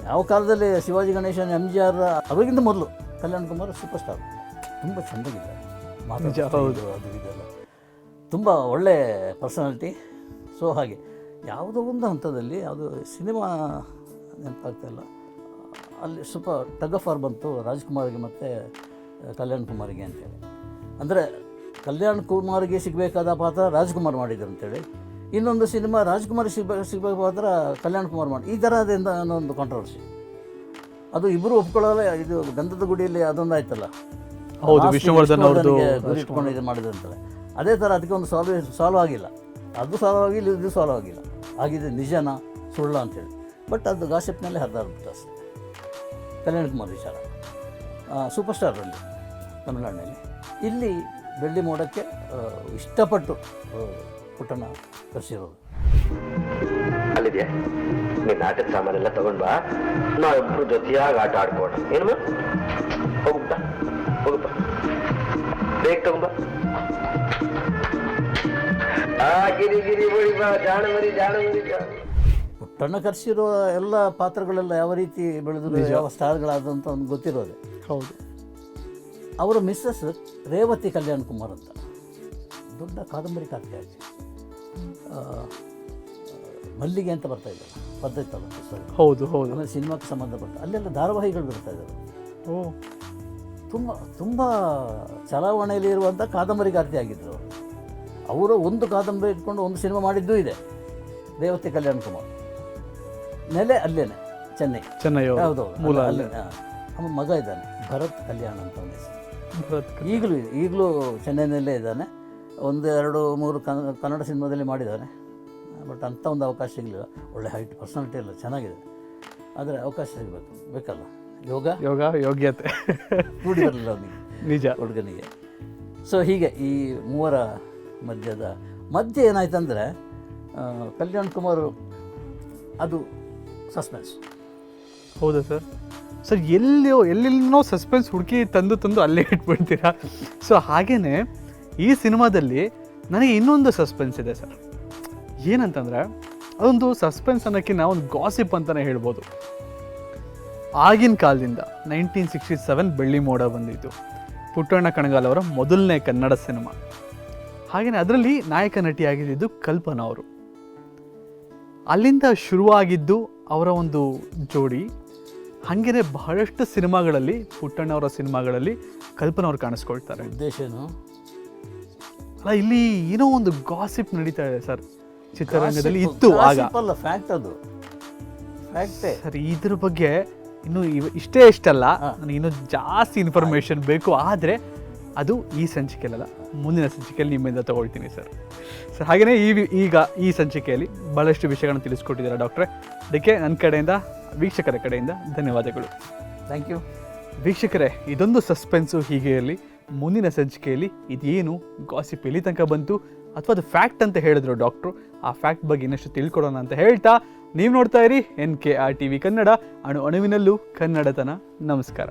ಯಾವ ಕಾಲದಲ್ಲಿ Shivaji Ganesan M G R ಅವರಿಗಿಂತ ಮೊದಲು ಕಲ್ಯಾಣ್ ಕುಮಾರ್ ಸೂಪರ್ ಸ್ಟಾರ್ ತುಂಬ ಚೆಂದಾಗಿದ್ದಾರೆ ನಿಜ, ಹೌದು. ಅದು ಇದೆಲ್ಲ ತುಂಬ ಒಳ್ಳೆ ಪರ್ಸನಾಲಿಟಿ ಸೊ ಹಾಗೆ ಯಾವುದೋ ಒಂದು ಹಂತದಲ್ಲಿ ಅದು ಸಿನಿಮಾ ನೆನಪಾಗ್ತಾ ಇಲ್ಲ. ಅಲ್ಲಿ ಸ್ವಲ್ಪ ಟಗ್ ಆಫ್ ಆರ್ ಬಂತು ರಾಜ್ಕುಮಾರ್ಗೆ ಮತ್ತು ಕಲ್ಯಾಣ್ ಕುಮಾರ್ಗೆ ಅಂತೇಳಿ. ಅಂದರೆ ಕಲ್ಯಾಣ್ ಕುಮಾರ್ಗೆ ಸಿಗಬೇಕಾದ ಪಾತ್ರ ರಾಜ್ಕುಮಾರ್ ಮಾಡಿದ್ರು ಅಂತೇಳಿ. ಇನ್ನೊಂದು ಸಿನಿಮಾ ರಾಜ್ಕುಮಾರ್ ಸಿಗ್ಬೇಕು ಸಿಗಬೇಕು ಪಾತ್ರ ಕಲ್ಯಾಣ್ ಕುಮಾರ್ ಮಾಡಿ. ಈ ಥರದಿಂದ ಅನ್ನೋ ಕಾಂಟ್ರವರ್ಸಿ ಅದು ಇಬ್ಬರು ಒಪ್ಕೊಳ್ಳೋಲ್ಲ ಇದು ಗಂಧದ ಗುಡಿಯಲ್ಲಿ ಅದೊಂದು ಆಯ್ತಲ್ಲ. ವಿಷ್ಣುವರ್ಧನ್ ಇಟ್ಕೊಂಡು ಇದು ಮಾಡಿದ್ರು ಅಂತಾರೆ ಅದೇ ಥರ ಅದಕ್ಕೆ ಒಂದು ಸಾಲ್ವ್ ಸಾಲ್ವ್ ಆಗಿಲ್ಲ. ಅದು ಸಾಲ್ವ್ ಆಗಿಲ್ಲ ಇದು ಸಾಲ್ವ್ ಆಗಿಲ್ಲ. ಆಗಿದೆ ನಿಜನಾ ಸುಳ್ಳ ಅಂತೇಳಿ. ಬಟ್ ಅದು ಗಾಸಿಪ್ನಲ್ಲಿ ಹರಿದಾಡ್ಬಿಟ್ಟು ಅಷ್ಟೇ. ಕಲ್ಯಾಣ್ ಕುಮಾರ್ ವಿಚಾರ. ಸೂಪರ್ ಸ್ಟಾರ್ ಅಲ್ಲಿ ತಮಿಳ್ನಾಡಿನಲ್ಲಿ. ಇಲ್ಲಿ ಬೆಳ್ಳಿ ಮೋಡಕ್ಕೆ ಇಷ್ಟಪಟ್ಟು ಪುಟ್ಟಣ ತರಿಸಿರೋದು. ಅಲ್ಲಿದೆಯಾ? ನಿನ್ನ ಆಟದ ಸಾಮಾನೆಲ್ಲ ತಗೊಂಡ್ ಬಾ. ನಾವಿಬ್ರು ಜೊತೆಯಾಗಿ ಆಟ ಆಡ್ಬೋಣ ಏನು ಹೋಗುತ್ತ ಹೋಗುತ್ತ ಬೇಗ ತಗೊಂಬ ಆ ಗಿರಿ ಗಿರಿ ಬಳಿ ಬಾ. ಜಾಣ ಮರಿ ಜಾಣ ಮರಿ ಜಾಣ ಪುಟ್ಟಣ್ಣ ಕರೆಸಿರೋ ಎಲ್ಲ ಪಾತ್ರಗಳೆಲ್ಲ ಯಾವ ರೀತಿ ಬೆಳೆದ್ರು ಯಾವ ಸ್ಥಳಗಳಾದಂತ ಒಂದು ಗೊತ್ತಿರೋದೆ. ಹೌದು. ಅವರ ಮಿಸ್ಸಸ್ ರೇವತಿ ಕಲ್ಯಾಣ್ ಕುಮಾರ್ ಅಂತ. ದೊಡ್ಡ ಕಾದಂಬರಿ ಕಾರ್ತಿಯಾಗಿ ಮಲ್ಲಿಗೆ ಅಂತ ಬರ್ತಾ ಇದ್ದಾರೆ. ಪದ್ಧತಿ ತಗೊಂಡು ಸರ್ ಹೌದು ಹೌದು. ಆಮೇಲೆ ಸಿನಿಮಾಕ್ಕೆ ಸಂಬಂಧಪಟ್ಟ ಅಲ್ಲೆಲ್ಲ ಧಾರಾವಾಹಿಗಳು ಬರ್ತಾ ಇದ್ದಾರೆ ಓ. ತುಂಬ ತುಂಬ ಚಲಾವಣೆಯಲ್ಲಿ ಇರುವಂಥ ಕಾದಂಬರಿಗಾರ್ತಿ ಆಗಿದ್ದರು ಅವರು. ಒಂದು ಕಾದಂಬರಿ ಇಟ್ಕೊಂಡು ಒಂದು ಸಿನಿಮಾ ಮಾಡಿದ್ದು ಇದೆ ರೇವತಿ ಕಲ್ಯಾಣ್ ಕುಮಾರ್. ನೆಲೆ ಅಲ್ಲೇನೆ ಚೆನ್ನೈ. ಚೆನ್ನೈ ಹೌದು ಅಲ್ಲೇ ಅವನ ಮಗ ಇದ್ದಾನೆ ಭರತ್ ಕಲ್ಯಾಣ್ ಅಂತ ಒಂದು ಹೆಸರು. ಈಗಲೂ ಇದೆ. ಈಗಲೂ ಚೆನ್ನೈನಲ್ಲೇ ಇದ್ದಾನೆ. ಒಂದು ಎರಡು ಮೂರು ಕನ್ನಡ ಕನ್ನಡ ಸಿನಿಮಾದಲ್ಲಿ ಮಾಡಿದ್ದಾನೆ. ಬಟ್ ಅಂಥ ಒಂದು ಅವಕಾಶ ಸಿಗಲಿಲ್ಲ. ಒಳ್ಳೆ ಹೈಟ್ ಪರ್ಸನಾಲಿಟಿ ಎಲ್ಲ ಚೆನ್ನಾಗಿದೆ. ಆದರೆ ಅವಕಾಶ ಸಿಗಬೇಕು. ಬೇಕಲ್ಲ? ಯೋಗ? ಯೋಗ ಯೋಗ್ಯತೆ. ಕೂಡಿ ಬರಲಿಲ್ಲ ಅವನಿಗೆ. ನಿಜ. ಹುಡುಗನಿಗೆ. ಸೊ ಹೀಗೆ ಈ ಮೂವರ ಮಧ್ಯದ ಮಧ್ಯೆ ಏನಾಯ್ತಂದರೆ ಕಲ್ಯಾಣ್ ಕುಮಾರ್ ಅದು ಸಸ್ಪೆನ್ಸ್ ಹೌದಾ ಸರ್? ಸರ್, ಎಲ್ಲಿಯೋ ಎಲ್ಲೆಲ್ಲಿನೋ ಸಸ್ಪೆನ್ಸ್ ಹುಡುಕಿ ತಂದು ತಂದು ಅಲ್ಲೇ ಇಟ್ಬಿಡ್ತೀರಾ? ಸೊ ಹಾಗೇ ಈ ಸಿನಿಮಾದಲ್ಲಿ ನನಗೆ ಇನ್ನೊಂದು ಸಸ್ಪೆನ್ಸ್ ಇದೆ ಸರ್. ಏನಂತಂದರೆ, ಅದೊಂದು ಸಸ್ಪೆನ್ಸ್ ಅನ್ನೋಕ್ಕಿಂತ ಒಂದು ಗಾಸಿಪ್ ಅಂತಲೇ ಹೇಳ್ಬೋದು. ಆಗಿನ ಕಾಲದಿಂದ ನೈನ್ಟೀನ್ ಸಿಕ್ಸ್ಟಿ ಸೆವೆನ್ ಬೆಳ್ಳಿ ಮೋಡ ಬಂದಿತ್ತು. ಪುಟ್ಟಣ್ಣ ಕಣಗಾಲ್ ಅವರ ಮೊದಲನೇ ಕನ್ನಡ ಸಿನಿಮಾ. ಹಾಗೆಯೇ ಅದರಲ್ಲಿ ನಾಯಕ ನಟಿಯಾಗಿದ್ದು ಕಲ್ಪನಾ ಅವರು. ಅಲ್ಲಿಂದ ಶುರುವಾಗಿದ್ದು ಅವರ ಒಂದು ಜೋಡಿ ಹಾಗೇನೆ ಬಹಳಷ್ಟು ಸಿನಿಮಾಗಳಲ್ಲಿ ಪುಟ್ಟಣ್ಣವರ ಸಿನಿಮಾಗಳಲ್ಲಿ ಕಲ್ಪನಾ ಅವ್ರು ಕಾಣಿಸ್ಕೊಳ್ತಾರೆ. ಉದ್ದೇಶ ಏನು? ಅಲ್ಲ ಇಲ್ಲಿ ಏನೋ ಒಂದು ಗಾಸಿಪ್ ನಡೀತಾ ಇದೆ ಸರ್ ಚಿತ್ರರಂಗದಲ್ಲಿ ಇತ್ತು ಆಗ. ಅಲ್ಲ ಫ್ಯಾಕ್ಟ್ ಅದು. ಫ್ಯಾಕ್ಟೇ ಸರ್ ಇದ್ರ ಬಗ್ಗೆ ಇನ್ನು ಇಷ್ಟೇ ಇಷ್ಟಲ್ಲ ನನಗೆ ಇನ್ನೂ ಜಾಸ್ತಿ ಇನ್ಫಾರ್ಮೇಷನ್ ಬೇಕು ಆದರೆ ಅದು ಈ ಸಂಚಿಕೆಯಲ್ಲ ಮುಂದಿನ ಸಂಚಿಕೆಯಲ್ಲಿ ನಿಮ್ಮಿಂದ ತಗೊಳ್ತೀನಿ ಸರ್. ಸರ್ ಹಾಗೆಯೇ ಈ ಈಗ ಈ ಸಂಚಿಕೆಯಲ್ಲಿ ಭಾಳಷ್ಟು ವಿಷಯಗಳನ್ನು ತಿಳಿಸ್ಕೊಟ್ಟಿದ್ದಾರೆ ಡಾಕ್ಟ್ರೆ? ಅದಕ್ಕೆ ನನ್ನ ಕಡೆಯಿಂದ ವೀಕ್ಷಕರ ಕಡೆಯಿಂದ ಧನ್ಯವಾದಗಳು. ಥ್ಯಾಂಕ್ ಯು ವೀಕ್ಷಕರೇ ಇದೊಂದು ಸಸ್ಪೆನ್ಸು ಹೀಗೆ ಇರಲಿ. ಮುಂದಿನ ಸಂಚಿಕೆಯಲ್ಲಿ ಇದೇನು ಗಾಸಿಪ್ ಎಲ್ಲಿ ತನಕ ಬಂತು ಅಥವಾ ಅದು ಫ್ಯಾಕ್ಟ್ ಅಂತ ಹೇಳಿದ್ರು ಡಾಕ್ಟ್ರು ಆ ಫ್ಯಾಕ್ಟ್ ಬಗ್ಗೆ ಇನ್ನಷ್ಟು ತಿಳ್ಕೊಡೋಣ ಅಂತ ಹೇಳ್ತಾ ನೀವು ನೋಡ್ತಾ ಇರಿ N K R T V Kannada. ಅಣು ಅಣುವಿನಲ್ಲೂ ಕನ್ನಡತನ. ನಮಸ್ಕಾರ.